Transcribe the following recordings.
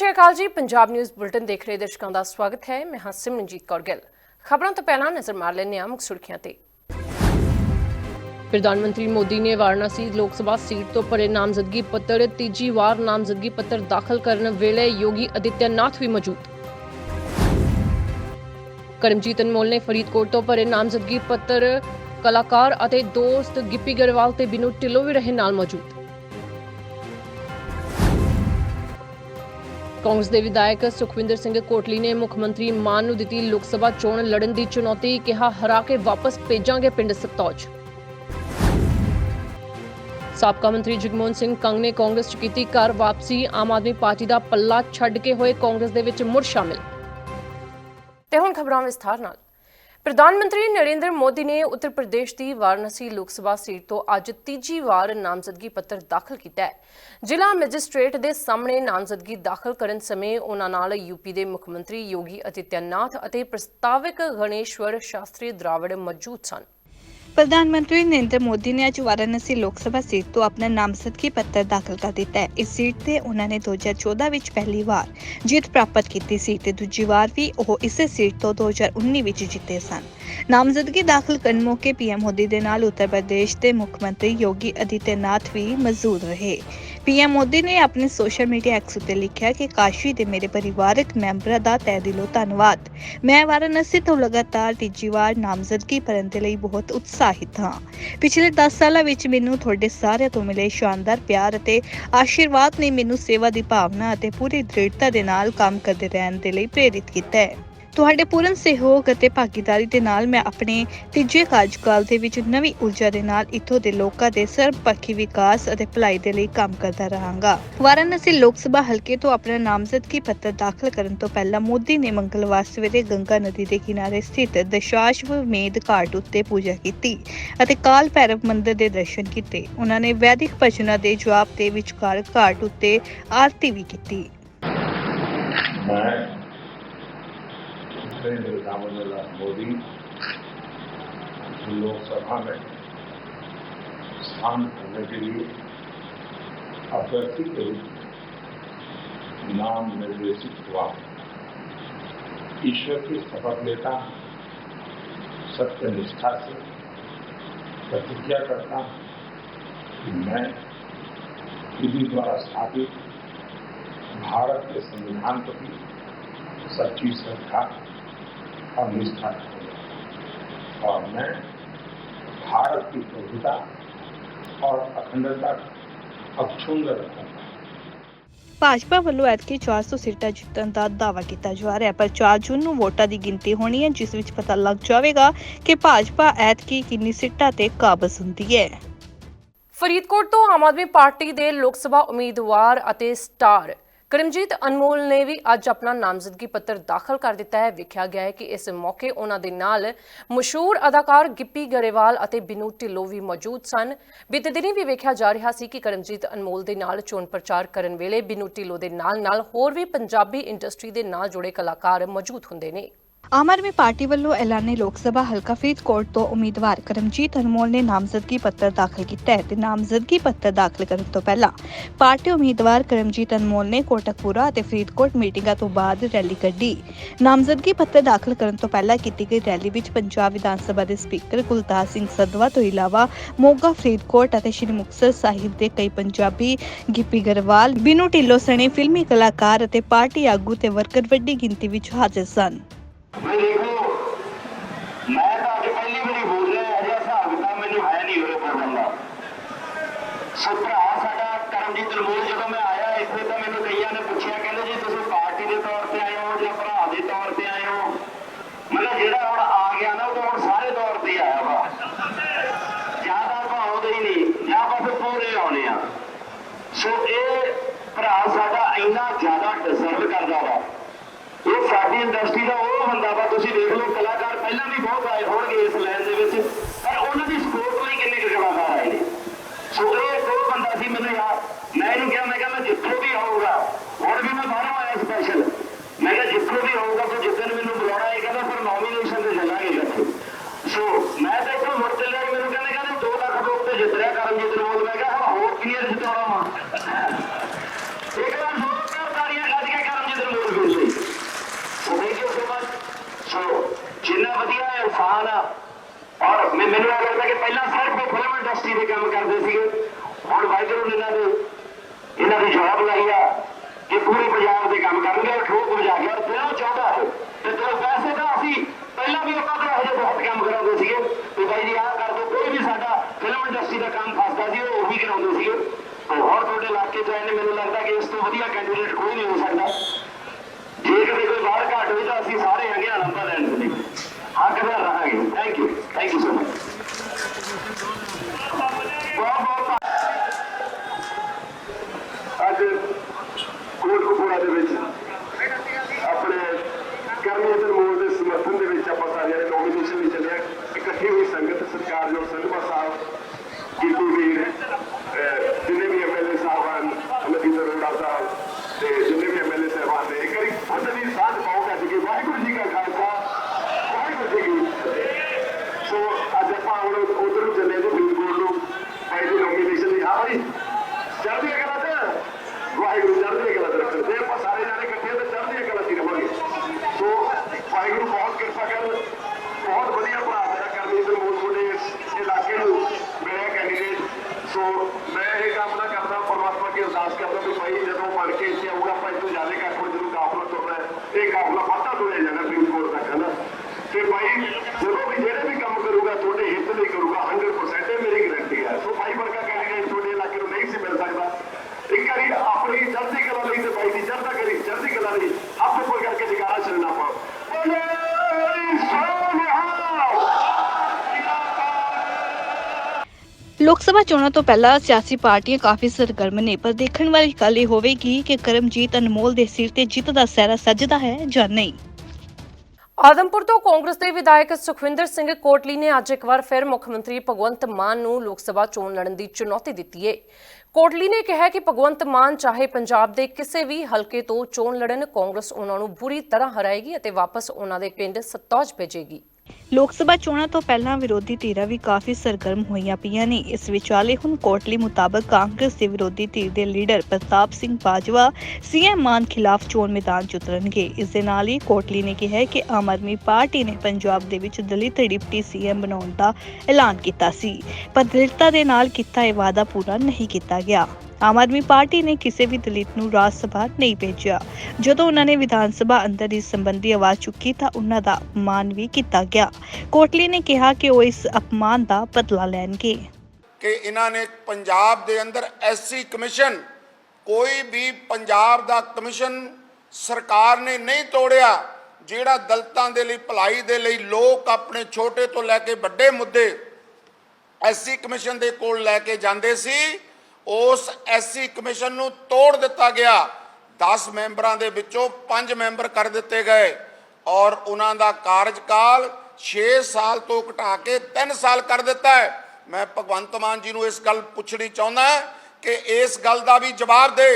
ਸ਼੍ਰੀ ਅਕਾਲ ਜੀ। Punjab news bulletin ਦੇਖ ਰਹੇ ਦਰਸ਼ਕਾਂ ਦਾ ਸਵਾਗਤ ਹੈ। ਮੈਂ ਹਾਂ ਸਿਮਰਨਜੀਤ ਕੌਰ ਗਿੱਲ। ਖਬਰਾਂ ਤੋਂ ਪਹਿਲਾਂ ਨਜ਼ਰ ਮਾਰ ਲੈਂਦੇ ਹਾਂ ਮੁੱਖ ਸੁਰਖੀਆਂ ਤੇ। ਪ੍ਰਧਾਨ ਮੰਤਰੀ ਮੋਦੀ ਨੇ ਵਾਰਾਣਸੀ ਲੋਕ ਸਭਾ ਸੀਟ ਤੋਂ ਭਰੇ ਨਾਮਜ਼ਦਗੀ ਪੱਤਰ, ਤੀਜੀ ਵਾਰ ਨਾਮਜ਼ਦਗੀ ਪੱਤਰ ਦਾਖਲ ਕਰਨ ਵੇਲੇ ਯੋਗੀ ਆਦਿੱਤਿਆਨਾਥ ਵੀ ਮੌਜੂਦ। ਕਰਮਜੀਤ ਅਨਮੋਲ ਨੇ ਫਰੀਦਕੋਟ ਤੋਂ ਭਰੇ ਨਾਮਜ਼ਦਗੀ ਪੱਤਰ, ਕਲਾਕਾਰ ਅਤੇ ਦੋਸਤ ਗਿੱਪੀ ਗਰੇਵਾਲ ਤੇ ਬਿਨੂ ਢਿੱਲੋਂ ਵੀ ਰਹੇ ਨਾਲ ਮੌਜੂਦ। ਕਾਂਗਰਸ ਦੇ ਵਿਧਾਇਕ ਸੁਖਵਿੰਦਰ ਸਿੰਘ ਕੋਟਲੀ ਨੇ ਮੁੱਖ ਮੰਤਰੀ ਮਾਨ ਨੂੰ ਦਿੱਤੀ ਲੋਕ ਸਭਾ ਚੋਣ ਲੜਨ ਦੀ ਚੁਣੌਤੀ, ਕਿਹਾ, ਹਰਾ ਕੇ ਵਾਪਸ ਭੇਜਾਂਗੇ ਪਿੰਡ ਸਤੌਜ। ਸਾਬਕਾ ਮੰਤਰੀ ਜਗਮੋਹਨ ਸਿੰਘ ਕੰਗ ਨੇ ਕਾਂਗਰਸ 'ਚ ਕੀਤੀ ਘਰ ਵਾਪਸੀ, ਆਮ ਆਦਮੀ ਪਾਰਟੀ ਦਾ ਪੱਲਾ ਛੱਡ ਕੇ ਹੋਏ ਕਾਂਗਰਸ ਦੇ ਵਿੱਚ ਮੁੜ ਸ਼ਾਮਿਲ। ਤੇ ਹੁਣ ਖਬਰਾਂ ਵਿਸਥਾਰ ਨਾਲ। ਪ੍ਰਧਾਨ ਮੰਤਰੀ ਨਰਿੰਦਰ ਮੋਦੀ ਨੇ ਉੱਤਰ ਪ੍ਰਦੇਸ਼ ਦੀ ਵਾਰਾਣਸੀ ਲੋਕ ਸਭਾ ਸੀਟ ਤੋਂ ਅੱਜ ਤੀਜੀ ਵਾਰ ਨਾਮਜ਼ਦਗੀ ਪੱਤਰ ਦਾਖਲ ਕੀਤਾ ਹੈ। ਜ਼ਿਲ੍ਹਾ ਮੈਜਿਸਟ੍ਰੇਟ ਦੇ ਸਾਹਮਣੇ ਨਾਮਜ਼ਦਗੀ ਦਾਖਲ ਕਰਨ ਸਮੇਂ ਉਹਨਾਂ ਨਾਲ ਯੂਪੀ ਦੇ ਮੁੱਖ ਮੰਤਰੀ ਯੋਗੀ ਆਦਿੱਤਿਆਨਾਥ ਅਤੇ ਪ੍ਰਸਤਾਵਿਕ ਗਣੇਸ਼ਵਰ ਸ਼ਾਸਤਰੀ ਦਰਾਵੜ ਮੌਜੂਦ ਸਨ। ਪ੍ਰਧਾਨ ਮੰਤਰੀ ਨਰਿੰਦਰ ਮੋਦੀ ਨੇ ਅੱਜ ਵਾਰਾਣਸੀ ਲੋਕ ਸਭਾ ਸੀਟ ਤੋਂ ਆਪਣਾ ਨਾਮਜ਼ਦਗੀ ਪੱਤਰ ਦਾਖਲ ਕਰ ਦਿੱਤਾ ਹੈ। ਇਸ ਸੀਟ ਤੇ ਉਹਨਾਂ ਨੇ 2014 ਵਿੱਚ ਪਹਿਲੀ ਵਾਰ ਜਿੱਤ ਪ੍ਰਾਪਤ ਕੀਤੀ ਸੀ ਤੇ ਦੂਜੀ ਵਾਰ ਵੀ ਉਹ ਇਸੇ ਸੀਟ ਤੋਂ 2019 ਵਿੱਚ ਜਿੱਤੇ ਸਨ। ਨਾਮਜ਼ਦਗੀ ਦਾਖਲ ਕਰਨ ਮੌਕੇ ਪੀਐਮ ਮੋਦੀ ਦੇ ਨਾਲ ਉੱਤਰ ਪ੍ਰਦੇਸ਼ ਦੇ ਮੁੱਖ ਮੰਤਰੀ ਯੋਗੀ ਆਦਿੱਤਿਆਨਾਥ ਵੀ ਮੌਜੂਦ ਰਹੇ। ਪੀਐਮ ਮੋਦੀ ਨੇ ਆਪਣੇ ਸੋਸ਼ਲ ਮੀਡੀਆ ਐਕਸ ਉੱਤੇ ਲਿਖਿਆ ਕਿ ਕਾਸ਼ੀ ਦੇ ਮੇਰੇ ਪਰਿਵਾਰਕ ਮੈਂਬਰਾਂ ਦਾ ਤਹਿ ਦਿਲੋਂ ਧੰਨਵਾਦ। ਮੈਂ ਵਾਰਾਣਸੀ ਤੋਂ ਲਗਾਤਾਰ ਤੀਜੀ ਵਾਰ ਨਾਮਜ਼ਦਗੀ ਭਰਨ ਦੇ ਲਈ ਬਹੁਤ ਉਤਸ਼ਾਹਿਤ ਹਾਂ। ਪਿਛਲੇ 10 ਸਾਲਾਂ ਵਿੱਚ ਮੈਨੂੰ ਤੁਹਾਡੇ ਸਾਰਿਆਂ ਤੋਂ ਮਿਲੇ ਸ਼ਾਨਦਾਰ ਪਿਆਰ ਅਤੇ ਆਸ਼ੀਰਵਾਦ ਨੇ ਮੈਨੂੰ ਸੇਵਾ ਦੀ ਭਾਵਨਾ ਅਤੇ ਪੂਰੀ ਦ੍ਰਿੜਤਾ ਦੇ ਨਾਲ ਕੰਮ ਕਰਦੇ ਰਹਿਣ ਦੇ ਲਈ ਪ੍ਰੇਰਿਤ ਕੀਤਾ ਹੈ। ਤੁਹਾਡੇ ਪੂਰਨ ਸਹਿਯੋਗ ਅਤੇ ਭਾਗੀਦਾਰੀ ਦੇ ਨਾਲ ਮੈਂ ਆਪਣੇ ਤੀਜੇ ਕਾਰਜਕਾਲ ਦੇ ਵਿੱਚ ਨਵੀਂ ਊਰਜਾ ਦੇ ਨਾਲ ਇੱਥੋਂ ਦੇ ਲੋਕਾਂ ਦੇ ਸਰਬਪੱਖੀ ਵਿਕਾਸ ਅਤੇ ਭਲਾਈ ਦੇ ਲਈ ਕੰਮ ਕਰਦਾ ਰਹਾਂਗਾ। ਵਾਰਾਣਸੀ ਲੋਕ ਸਭਾ ਹਲਕੇ ਤੋਂ ਆਪਣਾ ਨਾਮਜ਼ਦਗੀ ਪੱਤਰ ਦਾਖਲ ਕਰਨ ਤੋਂ ਪਹਿਲਾਂ ਮੋਦੀ ਨੇ ਮੰਗਲਵਾਰ ਸਵੇਰੇ ਗੰਗਾ ਨਦੀ ਦੇ ਕਿਨਾਰੇ ਸਥਿਤ ਦਸ਼ਾਸ਼ਵਮੇਧ ਘਾਟ ਉੱਤੇ ਪੂਜਾ ਕੀਤੀ ਅਤੇ ਕਾਲ ਭੈਰਵ ਮੰਦਿਰ ਦੇ ਦਰਸ਼ਨ ਕੀਤੇ। ਉਹਨਾਂ ਨੇ ਵੈਦਿਕ ਭਜਨਾਂ ਦੇ ਜਵਾਬ ਦੇ ਵਿਚਕਾਰ ਘਾਟ ਉੱਤੇ ਆਰਤੀ ਵੀ ਕੀਤੀ। मैं नरेंद्र दामोदर मोदी लोकसभा में स्थान करने के लिए अभ्यर्थी के रूप नाम निर्देशित हुआ। ईश्वर की शपथ लेता सत्य निष्ठा से प्रतिज्ञा करता कि मैं विधि द्वारा स्थापित भारत के संविधान प्रति सच्ची श्रद्धा और निष्ठा रखूंगा और मैं भारत की प्रभुता और अखंडता अक्षुण्ण रखूंगा ਭਾਜਪਾ ਵੱਲੋਂ ਐਤਕੀ 400 ਸੀਟਾਂ ਜਿੱਤਣ ਦਾ ਦਾਅਵਾ ਕੀਤਾ ਜਾ ਰਿਹਾ ਹੈ ਪਰ 4 ਜੂਨ ਨੂੰ ਵੋਟਾਂ ਦੀ ਗਿਣਤੀ ਹੋਣੀ ਹੈ ਜਿਸ ਵਿੱਚ ਪਤਾ ਲੱਗ ਜਾਵੇਗਾ ਕਿ ਭਾਜਪਾ ਐਤਕੀ ਕਿੰਨੀ ਸੀਟਾਂ ਤੇ ਕਾਬਜ਼ ਹੁੰਦੀ ਹੈ ਫਰੀਦਕੋਟ ਤੋਂ ਆਮ ਆਦਮੀ ਪਾਰਟੀ ਦੇ ਲੋਕ ਸਭਾ ਉਮੀਦਵਾਰ ਅਤੇ ਸਟਾਰ ਕਰਮਜੀਤ ਅਨਮੋਲ ਨੇ ਵੀ ਅੱਜ ਆਪਣਾ ਨਾਮਜ਼ਦਗੀ ਪੱਤਰ ਦਾਖਲ ਕਰ ਦਿੱਤਾ ਹੈ। ਵਿਖਿਆ ਗਿਆ ਹੈ ਕਿ ਇਸ ਮੌਕੇ ਉਹਨਾਂ ਦੇ ਨਾਲ ਮਸ਼ਹੂਰ ਅਦਾਕਾਰ ਗਿੱਪੀ ਗਰੇਵਾਲ ਅਤੇ ਬਿਨੂ ਢਿੱਲੋਂ ਵੀ ਮੌਜੂਦ ਸਨ। ਬੀਤੇ ਦਿਨੀ ਵੀ ਵੇਖਿਆ ਜਾ ਰਿਹਾ ਸੀ ਕਿ ਕਰਮਜੀਤ ਅਨਮੋਲ ਦੇ ਨਾਲ ਚੋਣ ਪ੍ਰਚਾਰ ਕਰਨ ਵੇਲੇ ਬਿਨੂ ਢਿੱਲੋਂ ਦੇ ਨਾਲ-ਨਾਲ ਹੋਰ ਵੀ ਪੰਜਾਬੀ ਇੰਡਸਟਰੀ ਦੇ ਨਾਲ ਜੁੜੇ ਕਲਾਕਾਰ ਮੌਜੂਦ ਹੁੰਦੇ ਨੇ। ਆਮ ਆਦਮੀ ਪਾਰਟੀ ਵੱਲੋਂ ਐਲਾਨੇ ਲੋਕ ਸਭਾ ਹਲਕਾ ਫਰੀਦਕੋਟ ਤੋਂ ਉਮੀਦਵਾਰ ਕਰਮਜੀਤ ਅਨਮੋਲ ਨੇ ਨਾਮਜ਼ਦਗੀ ਪੱਤਰ ਦਾਖਲ ਕੀਤਾ ਹੈ ਤੇ ਨਾਮਜ਼ਦਗੀ ਪੱਤਰ ਦਾਖਲ ਕਰਨ ਤੋਂ ਪਹਿਲਾਂ ਪਾਰਟੀ ਉਮੀਦਵਾਰ ਕਰਮਜੀਤ ਅਨਮੋਲ ਨੇ ਕੋਟਕਪੂਰਾ ਅਤੇ ਫਰੀਦਕੋਟ ਮੀਟਿੰਗਾਂ ਤੋਂ ਬਾਅਦ ਰੈਲੀ ਕੱਢੀ। ਨਾਮਜ਼ਦਗੀ ਪੱਤਰ ਦਾਖਲ ਕਰਨ ਤੋਂ ਪਹਿਲਾਂ ਕੀਤੀ ਗਈ ਰੈਲੀ ਵਿੱਚ ਪੰਜਾਬ ਵਿਧਾਨ ਸਭਾ ਦੇ ਸਪੀਕਰ ਗੁਲਤਾਰ ਸਿੰਘ ਸਦਵਾ ਤੋਂ ਇਲਾਵਾ ਮੋਗਾ ਫਰੀਦਕੋਟ ਅਤੇ ਸ਼੍ਰੀ ਮੁਕਤਸਰ ਸਾਹਿਬ ਦੇ ਕਈ ਪੰਜਾਬੀ ਗਿੱਪੀ ਗਰਵਾਲ, ਬਿਨੂ ਢਿੱਲੋਂ ਸਣੇ ਫਿਲਮੀ ਕਲਾਕਾਰ ਅਤੇ ਪਾਰਟੀ ਆਗੂ ਤੇ ਵਰਕਰ ਵੱਡੀ ਗਿਣਤੀ ਵਿੱਚ ਹਾਜ਼ਰ ਸਨ। ਵੀ ਦੇਖੋ ਮੈਂ ਤਾਂ ਅੱਜ ਪਹਿਲੀ ਵਾਰੀ ਬੋਲ ਰਿਹਾ ਅਜੇ ਹਿਸਾਬ ਕਿਤਾਬ ਮੈਨੂੰ ਹੈ ਨਹੀਂ ਉਰੇ ਬੋਲਣ ਦਾ। ਸੋ ਭਰਾ, ਸਾਡਾ ਕਰਮਜੀਤ ਅਨਮੋਲ, ਜਦੋਂ ਮੈਂ ਆਇਆ ਇੱਥੇ ਤਾਂ ਮੈਨੂੰ ਕਈਆਂ ਨੇ ਪੁੱਛਿਆ, ਕਹਿੰਦੇ ਜੀ, ਤੁਸੀਂ ਪਾਰਟੀ ਦੇ ਤੌਰ ਤੇ ਆਏ ਹੋ ਜਾਂ ਭਰਾ ਦੇ ਤੌਰ ਤੇ ਆਏ ਹੋ? ਮਤਲਬ ਜਿਹੜਾ ਹੁਣ ਆ ਗਿਆ ਨਾ, ਉਹ ਤਾਂ ਹੁਣ ਸਾਰੇ ਤੌਰ ਤੇ ਆਇਆ ਵਾ। ਜ਼ਿਆਦਾ ਆਪਾਂ ਆਉਂਦੇ ਹੀ ਨਹੀਂ, ਜਾਂ ਬਸ ਪੂਰੇ ਆਉਣੇ ਆ ਸੋ ਇਹ ਭਰਾ ਸਾਡਾ ਇੰਨਾ ਜ਼ਿਆਦਾ ਡਿਜ਼ਰਵ ਕਰਦਾ ਵਾ। ਇਹ ਸਾਡੀ ਇੰਡਸਟਰੀ ਦਾ ਉਹ ਬੰਦਾ ਵਾ ਤੁਸੀਂ ਦੇਖ ਲਓ ਕਲਾਕਾਰ ਪਹਿਲਾਂ ਵੀ ਬਹੁਤ ਆਏ ਹੋਣਗੇ ਇਸ ਲਾਈਨ ਦੇ ਵਿੱਚ ਪਰ ਉਹਨਾਂ ਦੀ ਸਪੋਰਟ ਲਈ ਕਿੰਨੇ ਕੁ ਕਲਾਕਾਰ ਆਏ ਨੇ ਸੋ ਇਹ ਉਹ ਬੰਦਾ ਸੀ ਮੈਨੂੰ ਯਾਰ ਮੈਂ ਇਹਨੂੰ ਕਿਹਾ ਮੈਂ ਕਿਹਾ ਮੈਂ ਜਿੱਥੋਂ ਵੀ ਆਊਗਾ ਹੁਣ ਵੀ ਮੈਂ ਬਾਹਰੋਂ ਆਇਆ ਸਪੈਸ਼ਲ ਮੈਂ ਕਿਹਾ ਜਿੱਥੋਂ ਵੀ ਆਊਗਾ ਤੂੰ ਜਿੱਦਣ ਮੈਨੂੰ ਬੁਲਾਉਣਾ ਇਹ ਕਹਿੰਦਾ ਫਿਰ ਨੋਮੀਨੇਸ਼ਨ ਤੇ ਚੱਲਾਂਗੇ ਇਕੱਠੇ ਸੋ ਮੈਂ ਤਾਂ ਇੱਥੋਂ ਮੁੜ ਚੱਲਿਆ ਸੀ, ਮੈਨੂੰ ਕਹਿੰਦੇ ਕਹਿੰਦੇ 2 ਲੱਖ ਲੋਕ ਤੇ ਜਿੱਤ ਰਿਹਾ ਕਰਮਜੀਤ ਅਨਮੋਲ ਮੈਂ ਕਿਹਾ ਹੁਣ ਹੋਰ ਕਿੰਨੀਆਂ ਜਿਤਾਉਣਾ ਵਾ ਇਹ ਕਹਿੰਦਾ ਲੋਕ ਤਾਰੀਆਂ ਗੱਜ ਕੇ ਕਰ ਇੰਨਾ ਵਧੀਆ ਇਨਸਾਨ ਆ ਔਰ ਮੈਂ ਮੈਨੂੰ ਇਹ ਲੱਗਦਾ ਕਿ ਪਹਿਲਾਂ ਸਿਰਫ ਇਹ ਫਿਲਮ ਇੰਡਸਟਰੀ ਦੇ ਕੰਮ ਕਰਦੇ ਸੀਗੇ ਹੁਣ ਵਾਹਿਗੁਰੂ ਨੇ ਇਹਨਾਂ ਦੇ ਇਹਨਾਂ ਦੀ ਜਵਾਬ ਲਾਈ ਆ ਕਿ ਪੂਰੇ ਪੰਜਾਬ ਦੇ ਕੰਮ ਕਰਨਗੇ ਔਰ ਠੋਕ ਵਜਾ ਕੇ ਔਰ ਦਿਲੋਂ ਚਾਹੁੰਦਾ ਹੈ ਤੇ ਦਿਲੋਂ ਵੈਸੇ ਤਾਂ ਅਸੀਂ ਪਹਿਲਾਂ ਵੀ ਉਹਨਾਂ ਤੋਂ ਇਹੋ ਜਿਹੇ ਬਹੁਤ ਕੰਮ ਕਰਾਉਂਦੇ ਸੀਗੇ ਤੇ ਬਾਈ ਜੀ ਆਹ ਕਰ ਦਿਓ ਕੋਈ ਵੀ ਸਾਡਾ ਫਿਲਮ ਇੰਡਸਟਰੀ ਦਾ ਕੰਮ ਫਸਦਾ ਸੀ ਉਹ ਉਹੀ ਕਰਾਉਂਦੇ ਸੀਗੇ ਤੇ ਹੋਰ ਤੁਹਾਡੇ ਇਲਾਕੇ 'ਚ ਆਏ ਨੇ ਮੈਨੂੰ ਲੱਗਦਾ ਕਿ ਇਸ ਤੋਂ ਵਧੀਆ ਕੈਂਡੀਡੇਟ ਕੋਈ ਨਹੀਂ ਹੋ ਸਕਦਾ ਜੇ ਕਦੇ ਕੋਈ ਬਾਹਰ ਘਾਟ ਹੋਈ ਤਾਂ ਅਸੀਂ ਸਾਰੇ ਹੈਗੇ ਆ ਨੰਬਰ ਲੈਣ ਦੇ ਲਈ ਹੱਕਦਾਰ ਰਹਾਂਗੇ thank you thank you so much ਬਹੁਤ ਬਹੁਤ ਅੱਜ ਕੋਟਕਪੂਰਾ ਦੇ ਵਿੱਚ ਆਪਣੇ ਕਰਮੇਂਦਰ ਮੋਲ ਦੇ ਸਮਰਥਨ ਦੇ ਵਿੱਚ ਆਪਾਂ ਸਾਰਿਆਂ ਨੇ ਨੋਮੀਨੇਸ਼ਨ ਲਈ ਚੱਲਿਆ ਇਕੱਠੀ ਹੋਈ ਸੰਗਤ ਸਤਿਕਾਰਯੋਗ ਸੰਧਵਾ ਸਾਹਿਬ ਕੀਤੂ ਵੀਰ ਅਹ ਜਿੰਨੇ ਵੀ ਐਮਐਲਏ ਸਾਹਿਬਾਨ ਅਮਰਜੀਤ ਅਰੋੜਾ ਸਾਹਿਬ ਤੇ ਜਿੰਨੇ ਵੀ ਐਮਐਲਏ ਸਾਹਿਬਾਨ ਨੇ ਇੱਕ ਵਾਰੀ ਫਤਿਹ ਦੀ ਸਾਂਝ ਪਾਓ ਕੱਢ ਕੇ ਵਾਹਿਗੁਰੂ ਜੀ ਕਾ ਖਾਲਸਾ ਵਾਹਿਗੁਰੂ ਜੀ ਕੀ ਫਤਿਹ ਸੋ ਅੱਜ ਆਪਾਂ ਹੁਣ ਉਧਰ ਨੂੰ ਚੱਲੇ ਜੀ ਫਰੀਦਕੋਟ ਨੂੰ ਭਾਈ ਦੀ ਨੋਮੀਨੇਸ਼ਨ ਲਈ ਹਾਂ ਭਾਈ ਚੜ੍ਹਦੀ ਕਲਾ ਤੇ ਵਾਹਿਗੁਰੂ ਚੜ੍ਹਦੀ ਕਲਾ ਤੇ ਰੱਖਣ ਜੇ ਆਪਾਂ ਸਾਰੇ ਜਾਣੇ ਇਕੱਠੇ ਤੇ ਚੜ੍ਹਦੀ ਕਲਾ ਚ ਹੀ ਰਵਾਂਗੇ ਸੋ ਵਾਹਿਗੁਰੂ ਬਹੁਤ ਕਿਰਪਾ ਕਰ ਬਹੁਤ ਵਧੀਆ ਭਰਾ ਮੇਰਾ ਕਰਮਜੀਤ ਮੋਲ ਤੁਹਾਡੇ ਇਸ ਇਲਾਕੇ ਨੂੰ ਮਿਲਿਆ ਕੈਂਡੀਡੇਟ ਸੋ ਮੈਂ ਇਹ ਕਾਮਨਾ ਕਰਦਾ ਪਰਮਾਤਮਾ ਅੱਗੇ ਅਰਦਾਸ ਕਰਦਾ ਵੀ ਭਾਈ ਜਦੋਂ ਬਣ ਕੇ ਇੱਥੇ ਆਊਗਾ ਆਪਾਂ ਇੱਥੋਂ ਜਾਣੇ ਕੱਖ ਨੂੰ ਜਦੋਂ ਕਾਫਲਾ ਤੁਰਨਾ ਹੈ ਇਹ ਕਾਫਲਾ ਵੱਧਦਾ ਤੁਰਿਆ ਜਾਣਾ ਫਰੀਦਕੋਟ ਤੱਕ ਹਨਾ ਤੇ ਭਾਈ ਜਦੋਂ ਵੀ ਜਿਹੜੇ ਵੀ ਕੰਮ ਕਰੂਗਾ ਤੁਹਾਡੇ ਹਿੱਤ ਲਈ ਕਰੂਗਾ 100% ਇਹ ਮੇਰੀ ਗਾਰੰਟੀ ਹੈ ਸੋ ਭਾਈ ਵਰਗਾ ਕੈਂਡੀਡੇਟ ਤੁਹਾਡੇ ਇਲਾਕੇ ਨੂੰ ਨਹੀਂ ਸੀ ਮਿਲ ਸਕਦਾ ਇੱਕ ਵਾਰੀ ਆਪਣੀ ਚੜ੍ਹਦੀ ਕਲਾ ਲਈ ਤੇ ਭਾਈ ਦੀ ਚੜ੍ਹਦਾ ਕਰੀ ਚੜ੍ਹਦੀ ਕਲਾ ਲਈ ਹੱਥ ਉੱਪਰ ਕਰਕੇ ਜਗਾਰਾ ਚੱਲਣਾ ਪਾ ਬੋਲੇ ਲੋਕ ਸਭਾ ਚੋਣਾਂ ਤੋਂ ਪਹਿਲਾਂ ਸਿਆਸੀ ਪਾਰਟੀਆਂ ਕਾਫੀ ਸਰਗਰਮ ਨੇ, ਪਰ ਦੇਖਣ ਵਾਲੀ ਗੱਲ ਇਹ ਹੋਵੇਗੀ ਕਿ ਕਰਮਜੀਤ ਅਨਮੋਲ ਦੇ ਸਿਰ ਤੇ ਜਿੱਤ ਦਾ ਸਹਿਰਾ ਸੱਜਦਾ ਹੈ ਜਾਂ ਨਹੀਂ। ਆਦਮਪੁਰ ਤੋਂ ਕਾਂਗਰਸ ਦੇ ਵਿਧਾਇਕ ਸੁਖਵਿੰਦਰ ਸਿੰਘ ਕੋਟਲੀ ਨੇ ਅੱਜ ਇੱਕ ਵਾਰ ਫਿਰ ਮੁੱਖ ਮੰਤਰੀ ਭਗਵੰਤ ਮਾਨ ਨੂੰ ਲੋਕ ਸਭਾ ਚੋਣ ਲੜਨ ਦੀ ਚੁਣੌਤੀ ਦਿੱਤੀ ਹੈ ਕੋਟਲੀ ਨੇ ਕਿਹਾ ਕਿ ਭਗਵੰਤ ਮਾਨ ਚਾਹੇ ਪੰਜਾਬ ਦੇ ਕਿਸੇ ਵੀ ਹਲਕੇ ਤੋਂ ਚੋਣ ਲੜਨ, ਕਾਂਗਰਸ ਉਹਨਾਂ ਨੂੰ ਬੁਰੀ ਤਰ੍ਹਾਂ ਹਰਾਏਗੀ ਅਤੇ ਵਾਪਸ ਉਹਨਾਂ ਦੇ ਪਿੰਡ ਸਤੌਜ ਭੇਜੇਗੀ। ਲੋਕ ਸਭਾ ਚੋਣਾਂ ਤੋਂ ਪਹਿਲਾਂ ਵਿਰੋਧੀ ਧਿਰਾਂ ਵੀ ਕਾਫੀ ਸਰਗਰਮ ਹੋਈਆਂ ਪਈਆਂ ਨੇ। ਇਸ ਵਿਚਾਲੇ ਹੁਣ ਕੋਟਲੀ ਮੁਤਾਬਕ ਕਾਂਗਰਸ ਦੇ ਵਿਰੋਧੀ ਧਿਰ ਦੇ ਲੀਡਰ ਪ੍ਰਤਾਪ ਸਿੰਘ ਬਾਜਵਾ, ਸੀਐਮ ਮਾਨ ਖਿਲਾਫ ਚੋਣ ਮੈਦਾਨ 'ਚ ਉਤਰਨਗੇ। ਇਸ ਦੇ ਨਾਲ ਹੀ ਕੋਟਲੀ ਨੇ ਕਿਹਾ ਕਿ ਆਮ ਆਦਮੀ ਪਾਰਟੀ ਨੇ ਪੰਜਾਬ ਦੇ ਵਿੱਚ ਦਲਿਤ ਡਿਪਟੀ ਸੀਐਮ ਬਣਾਉਣ ਦਾ ਐਲਾਨ ਕੀਤਾ ਸੀ। ਪਰ ਦਲਿਤਾਂ ਦੇ ਨਾਲ ਕੀਤਾ ਇਹ ਵਾਅਦਾ ਪੂਰਾ ਨਹੀਂ ਕੀਤਾ ਗਿਆ। ਆਮ ਆਦਮੀ ਪਾਰਟੀ ਨੇ ਕਿਸੇ ਵੀ ਦਲਿਤ ਨੂੰ ਰਾਜ ਸਭਾ ਨਹੀਂ ਭੇਜਿਆ। ਜਦੋਂ ਉਹਨਾਂ ਨੇ ਵਿਧਾਨ ਸਭਾ ਅੰਦਰ ਇਸ ਸੰਬੰਧੀ ਆਵਾਜ਼ ਚੁੱਕੀ ਤਾਂ ਉਹਨਾਂ ਦਾ ਅਪਮਾਨ ਵੀ ਕੀਤਾ ਗਿਆ। ਕੋਟਲੀ ਨੇ ਕਿਹਾ ਕਿ ਉਹ ਇਸ ਅਪਮਾਨ ਦਾ ਬਦਲਾ ਲੈਣਗੇ। ਕਿ ਇਹਨਾਂ ਨੇ ਪੰਜਾਬ ਦੇ ਅੰਦਰ ਐਸਸੀ ਕਮਿਸ਼ਨ, ਕੋਈ ਵੀ ਪੰਜਾਬ ਦਾ ਕਮਿਸ਼ਨ ਸਰਕਾਰ ਨੇ ਨਹੀਂ ਤੋੜਿਆ, ਜਿਹੜਾ ਦਲਤਾਂ ਦੇ ਲਈ, ਭਲਾਈ ਦੇ ਲਈ ਲੋਕ ਆਪਣੇ ਛੋਟੇ ਤੋਂ ਲੈ ਕੇ ਵੱਡੇ ਮੁੱਦੇ ਐਸਸੀ ਕਮਿਸ਼ਨ ਦੇ ਕੋਲ ਲੈ ਕੇ ਜਾਂਦੇ ਸੀ ਉਸ ਐਸਸੀ ਕਮਿਸ਼ਨ ਨੂੰ ਤੋੜ ਦਿੱਤਾ ਗਿਆ। 10 ਮੈਂਬਰਾਂ ਦੇ ਵਿੱਚੋਂ 5 ਮੈਂਬਰ ਕਰ ਦਿੱਤੇ ਗਏ ਔਰ ਉਹਨਾਂ ਦਾ ਕਾਰਜਕਾਲ 6 ਸਾਲ ਤੋਂ ਘਟਾ ਕੇ 3 ਸਾਲ ਕਰ ਦਿੱਤਾ ਹੈ। ਮੈਂ ਭਗਵੰਤ ਮਾਨ ਜੀ ਨੂੰ ਇਸ ਗੱਲ ਪੁੱਛਣੀ ਚਾਹੁੰਦਾ ਕਿ ਇਸ ਗੱਲ ਦਾ ਵੀ ਜਵਾਬ ਦੇ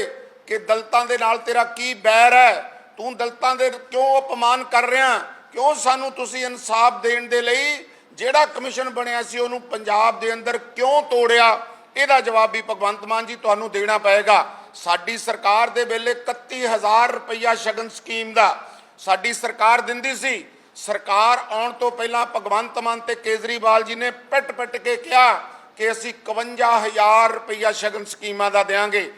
ਕਿ ਦਲਤਾਂ ਦੇ ਨਾਲ ਤੇਰਾ ਕੀ ਬੈਰ ਹੈ। ਤੂੰ ਦਲਤਾਂ ਦੇ ਕਿਉਂ ਅਪਮਾਨ ਕਰ ਰਿਹਾ ਕਿਉਂ ਸਾਨੂੰ ਤੁਸੀਂ ਇਨਸਾਫ ਦੇਣ ਦੇ ਲਈ ਜਿਹੜਾ ਕਮਿਸ਼ਨ ਬਣਿਆ ਸੀ ਉਹਨੂੰ ਪੰਜਾਬ ਦੇ ਅੰਦਰ ਕਿਉਂ ਤੋੜਿਆ? ਇਹਦਾ ਜਵਾਬ ਵੀ ਭਗਵੰਤ ਮਾਨ ਜੀ ਤੁਹਾਨੂੰ ਦੇਣਾ ਪਏਗਾ। ਸਾਡੀ ਸਰਕਾਰ ਦੇ ਵੇਲੇ 31000 ਰੁਪਈਆ ਸ਼ਗਨ ਸਕੀਮ ਦਾ ਸਾਡੀ ਸਰਕਾਰ ਦਿੰਦੀ ਸੀ। ਸਰਕਾਰ ਆਉਣ ਤੋਂ ਪਹਿਲਾਂ ਭਗਵੰਤ ਮਾਨ ਤੇ ਕੇਜਰੀਵਾਲ ਜੀ ਨੇ ਪਿੱਟ ਪਿੱਟ ਕੇ ਕਿਹਾ ਕਿ ਅਸੀਂ 51000 ਰੁਪਈਆ ਸ਼ਗਨ ਸਕੀਮਾਂ ਦਾ ਦੇਾਂਗੇ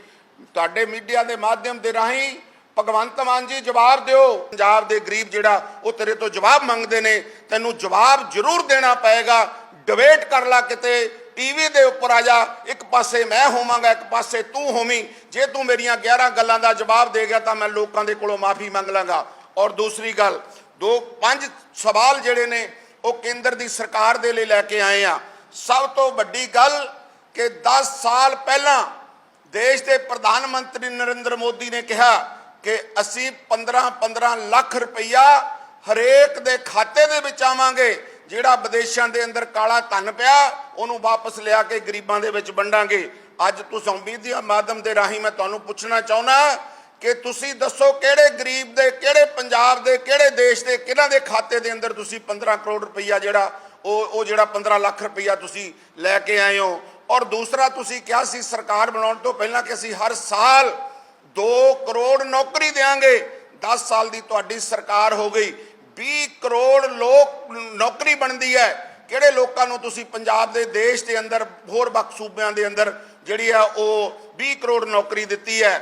ਤੁਹਾਡੇ ਮੀਡੀਆ ਦੇ ਮਾਧਿਅਮ ਦੇ ਰਾਹੀਂ ਭਗਵੰਤ ਮਾਨ ਜੀ ਜਵਾਬ ਦਿਓ। ਪੰਜਾਬ ਦੇ ਗਰੀਬ ਜਿਹੜਾ, ਉਹ ਤੇਰੇ ਤੋਂ ਜਵਾਬ ਮੰਗਦੇ ਨੇ। ਤੈਨੂੰ ਜਵਾਬ ਜ਼ਰੂਰ ਦੇਣਾ ਪਏਗਾ। ਡਿਬੇਟ ਕਰ ਲਾ ਕਿਤੇ। ਟੀਵੀ ਦੇ ਉੱਪਰ ਆ ਜਾ, ਇੱਕ ਪਾਸੇ ਮੈਂ ਹੋਵਾਂਗਾ, ਇੱਕ ਪਾਸੇ ਤੂੰ ਹੋਵੀਂ। ਜੇ ਤੂੰ ਮੇਰੀਆਂ 11 ਗੱਲਾਂ ਦਾ ਜਵਾਬ ਦੇ ਗਿਆ ਤਾਂ ਮੈਂ ਲੋਕਾਂ ਦੇ ਕੋਲੋਂ ਮਾਫੀ ਮੰਗ ਲਾਂਗਾ। ਔਰ ਦੂਸਰੀ ਗੱਲ, ਦੋ, ਪੰਜ ਸਵਾਲ ਜਿਹੜੇ ਨੇ, ਉਹ ਕੇਂਦਰ ਦੀ ਸਰਕਾਰ ਦੇ ਲਈ ਲੈ ਕੇ ਆਏ ਆ। ਸਭ ਤੋਂ ਵੱਡੀ ਗੱਲ ਕਿ 10 ਸਾਲ ਪਹਿਲਾਂ ਦੇਸ਼ ਦੇ ਪ੍ਰਧਾਨ ਮੰਤਰੀ ਨਰਿੰਦਰ ਮੋਦੀ ਨੇ ਕਿਹਾ ਕਿ ਅਸੀਂ 15-15 ਲੱਖ ਰੁਪਈਆ ਹਰੇਕ ਦੇ ਖਾਤੇ ਦੇ ਵਿੱਚ ਆਵਾਂਗੇ। ਜਿਹੜਾ ਵਿਦੇਸ਼ਾਂ ਦੇ ਅੰਦਰ ਕਾਲਾ ਧਨ ਪਿਆ, ਉਹਨੂੰ ਵਾਪਸ ਲਿਆ ਕੇ ਗਰੀਬਾਂ ਦੇ ਵਿੱਚ ਵੰਡਾਂਗੇ। ਅੱਜ ਤੁਸੀਂ ਮੀਡੀਆ ਮਾਧਿਅਮ ਦੇ ਰਾਹੀਂ ਮੈਂ ਤੁਹਾਨੂੰ ਪੁੱਛਣਾ ਚਾਹੁੰਦਾ ਕਿ ਤੁਸੀਂ ਦੱਸੋ ਕਿਹੜੇ ਗਰੀਬ ਦੇ, ਕਿਹੜੇ ਪੰਜਾਬ ਦੇ, ਕਿਹੜੇ ਦੇਸ਼ ਦੇ, ਕਿਹਨਾਂ ਦੇ ਖਾਤੇ ਦੇ ਅੰਦਰ ਤੁਸੀਂ 15 ਕਰੋੜ ਰੁਪਈਆ ਜਿਹੜਾ, ਉਹ ਉਹ ਜਿਹੜਾ 15 ਲੱਖ ਰੁਪਈਆ ਤੁਸੀਂ ਲੈ ਕੇ ਆਏ ਹੋ? ਔਰ ਦੂਸਰਾ, ਤੁਸੀਂ ਕਿਹਾ ਸੀ ਸਰਕਾਰ ਬਣਾਉਣ ਤੋਂ ਪਹਿਲਾਂ ਕਿ ਅਸੀਂ ਹਰ ਸਾਲ 2 ਕਰੋੜ ਨੌਕਰੀ ਦੇਵਾਂਗੇ 10 ਸਾਲ ਦੀ ਤੁਹਾਡੀ ਸਰਕਾਰ ਹੋ ਗਈ। 20 ਕਰੋੜ ਲੋਕ ਨੌਕਰੀ ਬਣਦੀ ਹੈ। ਕਿਹੜੇ ਲੋਕਾਂ ਨੂੰ ਤੁਸੀਂ ਪੰਜਾਬ ਦੇ ਦੇਸ਼ ਦੇ ਅੰਦਰ, ਹੋਰ ਵੱਖ ਸੂਬਿਆਂ ਦੇ ਅੰਦਰ ਜਿਹੜੀ ਆ ਉਹ 20 ਕਰੋੜ ਨੌਕਰੀ ਦਿੱਤੀ ਹੈ?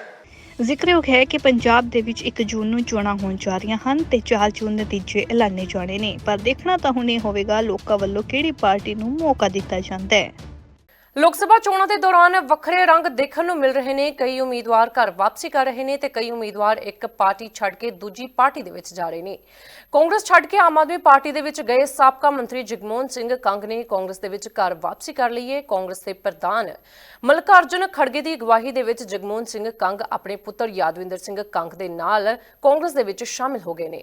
ਜ਼ਿਕਰਯੋਗ ਹੈ ਕਿ ਪੰਜਾਬ ਦੇ ਵਿੱਚ 1 ਜੂਨ ਨੂੰ ਚੋਣਾਂ ਹੋਣ ਜਾ ਰਹੀਆਂ ਹਨ ਤੇ 4 ਜੂਨ ਨਤੀਜੇ ਐਲਾਨੇ ਜਾਣੇ ਨੇ। ਪਰ ਦੇਖਣਾ ਤਾਂ ਹੁਣ ਇਹ ਹੋਵੇਗਾ ਲੋਕਾਂ ਵੱਲੋਂ ਕਿਹੜੀ ਪਾਰਟੀ ਨੂੰ ਮੌਕਾ ਦਿੱਤਾ ਜਾਂਦਾ ਹੈ। ਲੋਕ ਸਭਾ ਚੋਣਾਂ ਦੇ ਦੌਰਾਨ ਵੱਖਰੇ ਰੰਗ ਦੇਖਣ ਨੂੰ ਮਿਲ ਰਹੇ ਨੇ। ਕਈ ਉਮੀਦਵਾਰ ਘਰ ਵਾਪਸੀ ਕਰ ਰਹੇ ਨੇ ਤੇ ਕਈ ਉਮੀਦਵਾਰ ਇੱਕ ਪਾਰਟੀ ਛੱਡ ਕੇ ਦੂਜੀ ਪਾਰਟੀ ਦੇ ਵਿੱਚ ਜਾ ਰਹੇ ਨੇ। ਕਾਂਗਰਸ ਛੱਡ ਕੇ ਆਮ ਆਦਮੀ ਪਾਰਟੀ ਦੇ ਵਿੱਚ ਗਏ ਸਾਬਕਾ ਮੰਤਰੀ ਜਗਮੋਹਨ ਸਿੰਘ ਕੰਗ ਨੇ ਕਾਂਗਰਸ ਦੇ ਵਿੱਚ ਘਰ ਵਾਪਸੀ ਕਰ ਲਈ ਹੈ ਕਾਂਗਰਸ ਦੇ ਪ੍ਰਧਾਨ ਮਲਕਾਰਜੁਨ ਖੜਗੇ ਦੀ ਅਗਵਾਈ ਦੇ ਵਿੱਚ ਜਗਮੋਹਨ ਸਿੰਘ ਕੰਗ, ਆਪਣੇ ਪੁੱਤਰ ਯਾਦਵਿੰਦਰ ਸਿੰਘ ਕੰਗ ਦੇ ਨਾਲ ਕਾਂਗਰਸ ਦੇ ਵਿੱਚ ਸ਼ਾਮਿਲ ਹੋ ਗਏ ਨੇ।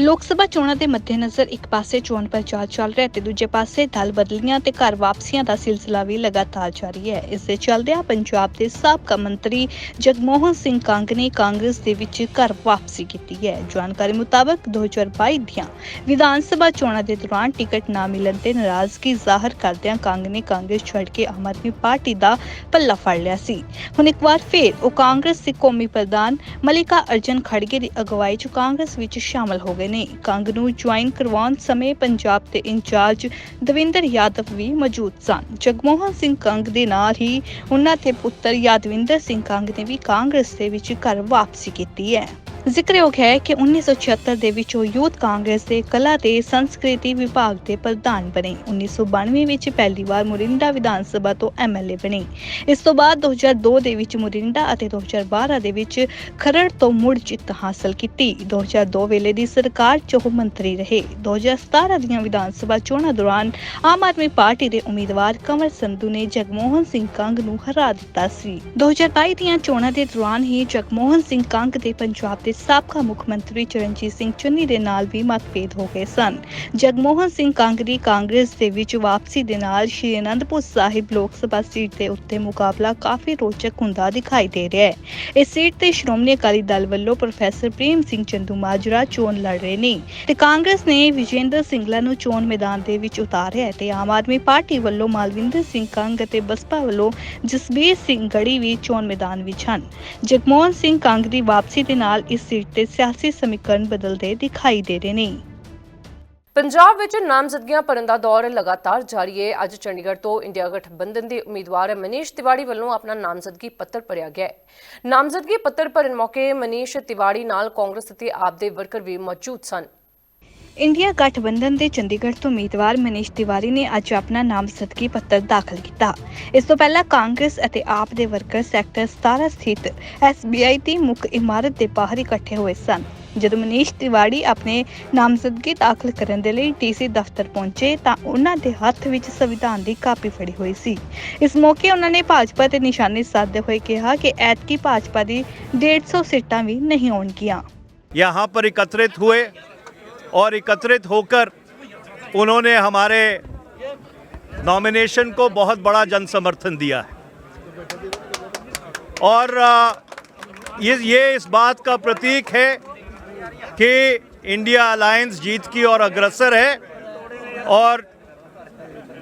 ਲੋਕ ਸਭਾ ਚੋਣਾਂ ਦੇ ਮੱਦੇਨਜ਼ਰ ਇੱਕ ਪਾਸੇ ਚੋਣ ਪ੍ਰਚਾਰ ਚੱਲ ਰਿਹਾ ਤੇ ਦੂਜੇ ਪਾਸੇ ਦਲ ਬਦਲੀਆਂ ਤੇ ਘਰ ਵਾਪਸੀਆਂ ਦਾ ਸਿਲਸਿਲਾ ਵੀ ਲਗਾਤਾਰ ਜਾਰੀ ਹੈ। ਇਸ ਦੇ ਚੱਲਦਿਆਂ ਪੰਜਾਬ ਦੇ ਸਾਬਕਾ ਮੰਤਰੀ ਜਗਮੋਹਨ ਸਿੰਘ ਕੰਗ ਨੇ ਕਾਂਗਰਸ ਦੇ ਵਿੱਚ ਘਰ ਵਾਪਸੀ ਕੀਤੀ ਹੈ। ਜਾਣਕਾਰੀ ਮੁਤਾਬਕ 2022 ਦੀਆਂ ਵਿਧਾਨ ਸਭਾ ਚੋਣਾਂ ਦੇ ਦੌਰਾਨ ਟਿਕਟ ਨਾ ਮਿਲਣ ਤੇ ਨਾਰਾਜ਼ਗੀ ਜ਼ਾਹਰ ਕਰਦਿਆਂ ਕੰਗ ਨੇ ਕਾਂਗਰਸ ਛੱਡ ਕੇ ਆਮ ਆਦਮੀ ਪਾਰਟੀ ਦਾ ਪੱਲਾ ਫੜ ਲਿਆ ਸੀ। ਹੁਣ ਇੱਕ ਵਾਰ ਫੇਰ ਉਹ ਕਾਂਗਰਸ ਦੇ ਕੌਮੀ ਪ੍ਰਧਾਨ ਮਲਿਕਾ ਅਰਜਨ ਖੜਗੇ ਦੀ ਅਗਵਾਈ 'ਚ ਕਾਂਗਰਸ ਵਿੱਚ ਸ਼ਾਮਲ ਹੋ ਗਏ ਨੇ ਕੰਗ ਨੂੰ ਜੁਆਇਨ ਕਰਵਾਉਣ ਸਮੇਂ ਪੰਜਾਬ ਦੇ ਇੰਚਾਰਜ ਦਵਿੰਦਰ ਯਾਦਵ ਵੀ ਮੌਜੂਦ ਸਨ। ਜਗਮੋਹਨ ਸਿੰਘ ਕੰਗ ਦੇ ਨਾਲ ਹੀ ਉਹਨਾਂ ਦੇ ਪੁੱਤਰ ਯਾਦਵਿੰਦਰ ਸਿੰਘ ਕੰਗ ਨੇ ਵੀ ਕਾਂਗਰਸ ਦੇ ਵਿੱਚ ਘਰ ਵਾਪਸੀ ਕੀਤੀ ਹੈ। ਜ਼ਿਕਰਯੋਗ ਹੈ ਕਿ 1976 ਦੇ ਵਿੱਚ ਉਹ ਯੂਥ ਕਾਂਗਰਸ ਦੇ ਕਲਾ ਤੇ ਸੰਸਕ੍ਰਿਤੀ ਵਿਭਾਗ ਦੇ ਪ੍ਰਧਾਨ ਬਣੇ। 1992 ਵਿੱਚ ਪਹਿਲੀ ਵਾਰ ਮੁਰਿੰਡਾ ਵਿਧਾਨ ਸਭਾ ਤੋਂ ਐਮਐਲਏ ਬਣੇ। ਇਸ ਤੋਂ ਬਾਅਦ 2002 ਦੇ ਵਿੱਚ ਮੁਰਿੰਡਾ ਅਤੇ 2012 ਦੇ ਵਿੱਚ ਖਰੜ ਤੋਂ ਮੁੜ ਜਿੱਤ ਹਾਸਲ ਕੀਤੀ। 2002 ਵੇਲੇ ਦੀ ਸਰਕਾਰ 'ਚ ਉਹ ਮੰਤਰੀ ਰਹੇ। 2017 ਦੀਆਂ ਵਿਧਾਨ ਸਭਾ ਚੋਣਾਂ ਦੌਰਾਨ ਆਮ ਆਦਮੀ ਪਾਰਟੀ ਦੇ ਉਮੀਦਵਾਰ ਕੰਵਰ ਸੰਧੂ ਨੇ ਜਗਮੋਹਨ ਸਿੰਘ ਕੰਗ ਨੂੰ ਹਰਾ ਦਿੱਤਾ ਸੀ। 2022 ਦੀਆਂ ਚੋਣਾਂ ਦੇ ਦੌਰਾਨ ਹੀ ਜਗਮੋਹਨ ਸਿੰਘ ਕੰਗ ਦੇ ਪੰਜਾਬ ਦੇ ਸਾਬਕਾ ਮੁੱਖ ਮੰਤਰੀ ਚਰਨਜੀਤ ਸਿੰਘ ਚੰਨੀ ਦੇ ਨਾਲ ਵੀ ਮਤਭੇਦ ਹੋ ਗਏ ਸਨ। ਜਗਮੋਹਨ ਸਿੰਘ ਕੰਗ ਦੀ ਕਾਂਗਰਸ ਦੇ ਵਿੱਚ ਵਾਪਸੀ ਦੇ ਨਾਲ ਸ਼੍ਰੀ ਅਨੰਦਪੁਰ ਸਾਹਿਬ ਲੋਕ ਸਭਾ ਸੀਟ ਦੇ ਉੱਤੇ ਮੁਕਾਬਲਾ ਕਾਫੀ ਰੋਚਕ ਹੁੰਦਾ ਦਿਖਾਈ ਦੇ ਰਿਹਾ ਹੈ। ਇਸ ਸੀਟ ਤੇ ਸ਼੍ਰੋਮਣੀ ਅਕਾਲੀ ਦਲ ਵੱਲੋਂ ਪ੍ਰੋਫੈਸਰ ਪ੍ਰੇਮ ਸਿੰਘ ਚੰਦੂ ਮਾਜਰਾ ਚੋਣ ਲੜ ਰਹੇ ਨੇ ਤੇ ਕਾਂਗਰਸ ਨੇ ਵਿਜੇਂਦਰ ਸਿੰਗਲਾ ਨੂੰ ਚੋਣ ਮੈਦਾਨ ਦੇ ਵਿੱਚ ਉਤਾਰਿਆ ਤੇ ਆਮ ਆਦਮੀ ਪਾਰਟੀ ਵੱਲੋਂ ਮਾਲਵਿੰਦਰ ਸਿੰਘ ਕੰਗ ਅਤੇ ਬਸਪਾ ਵੱਲੋਂ ਜਸਬੀਰ ਸਿੰਘ ਗੜੀ ਵੀ ਚੋਣ ਮੈਦਾਨ ਵਿੱਚ ਹਨ। ਜਗਮੋਹਨ ਸਿੰਘ ਕੰਗ ਦੀ ਵਾਪਸੀ ਦੇ ਨਾਲ ਇਸ ਸੀਟ ਤੇ ਸਿਆਸੀ ਸਮੀਕਰਨ ਬਦਲਦੇ ਦਿਖਾਈ ਦੇ ਰਹੇ ਨੇ। ਪੰਜਾਬ ਵਿੱਚ ਨਾਮਜ਼ਦਗੀਆਂ ਭਰਨ ਦਾ ਦੌਰ ਲਗਾਤਾਰ ਜਾਰੀ ਹੈ। ਅੱਜ ਚੰਡੀਗੜ੍ਹ ਤੋਂ ਇੰਡੀਆ ਗਠਬੰਧਨ ਦੇ ਉਮੀਦਵਾਰ ਮਨੀਸ਼ ਤਿਵਾੜੀ ਵੱਲੋਂ ਆਪਣਾ ਨਾਮਜ਼ਦਗੀ ਪੱਤਰ ਭਰਿਆ ਗਿਆ ਹੈ। ਨਾਮਜ਼ਦਗੀ ਪੱਤਰ ਭਰਨ ਮੌਕੇ ਮਨੀਸ਼ ਤਿਵਾੜੀ ਨਾਲ ਕਾਂਗਰਸ ਅਤੇ ਆਪ ਦੇ ਵਰਕਰ ਵੀ ਮੌਜੂਦ ਸਨ। ਇੰਡੀਆ ਗਠਬੰਧਨ ਦੇ ਚੰਡੀਗੜ੍ਹ ਤੋਂ ਉਮੀਦਵਾਰ ਮਨੀਸ਼ ਤਿਵਾਰੀ ਨੇ ਅੱਜ ਆਪਣਾ ਨਾਮਜ਼ਦਗੀ ਪੱਤਰ ਦਾਖਲ ਕੀਤਾ ਇਸ ਤੋਂ ਪਹਿਲਾਂ ਕਾਂਗਰਸ ਅਤੇ ਆਪ ਦੇ ਵਰਕਰ ਸੈਕਟਰ 17 ਸਥਿਤ SBI ਦੀ ਮੁੱਖ ਇਮਾਰਤ ਦੇ ਬਾਹਰ ਇਕੱਠੇ ਹੋਏ ਸਨ ਜਦੋਂ ਮਨੀਸ਼ ਤਿਵਾੜੀ ਆਪਣੇ ਨਾਮਜ਼ਦਗੀ ਦਾਖਲ ਕਰਨ ਦੇ ਲਈ ਟੀਸੀ ਦਫ਼ਤਰ ਪਹੁੰਚੇ ਤਾਂ ਉਹਨਾਂ ਦੇ ਹੱਥ ਵਿੱਚ ਸੰਵਿਧਾਨ ਦੀ ਕਾਪੀ ਫੜੀ ਹੋਈ ਸੀ ਇਸ ਮੌਕੇ ਉਹਨਾਂ ਨੇ ਭਾਜਪਾ ਤੇ ਨਿਸ਼ਾਨੇ ਸਾਧਦੇ ਹੋਏ ਕਿਹਾ ਕਿ ਐਤਕੀ ਭਾਜਪਾ ਦੀ 150 ਸੀਟਾਂ ਵੀ ਨਹੀਂ ਆਉਣਗੀਆਂ यहाँ पर एकत्रित हुए और एकत्रित होकर उन्होंने हमारे नॉमिनेशन को बहुत बड़ा जन समर्थन दिया है। और ये ये इस बात का प्रतीक है कि इंडिया अलायंस जीत की और अग्रसर है और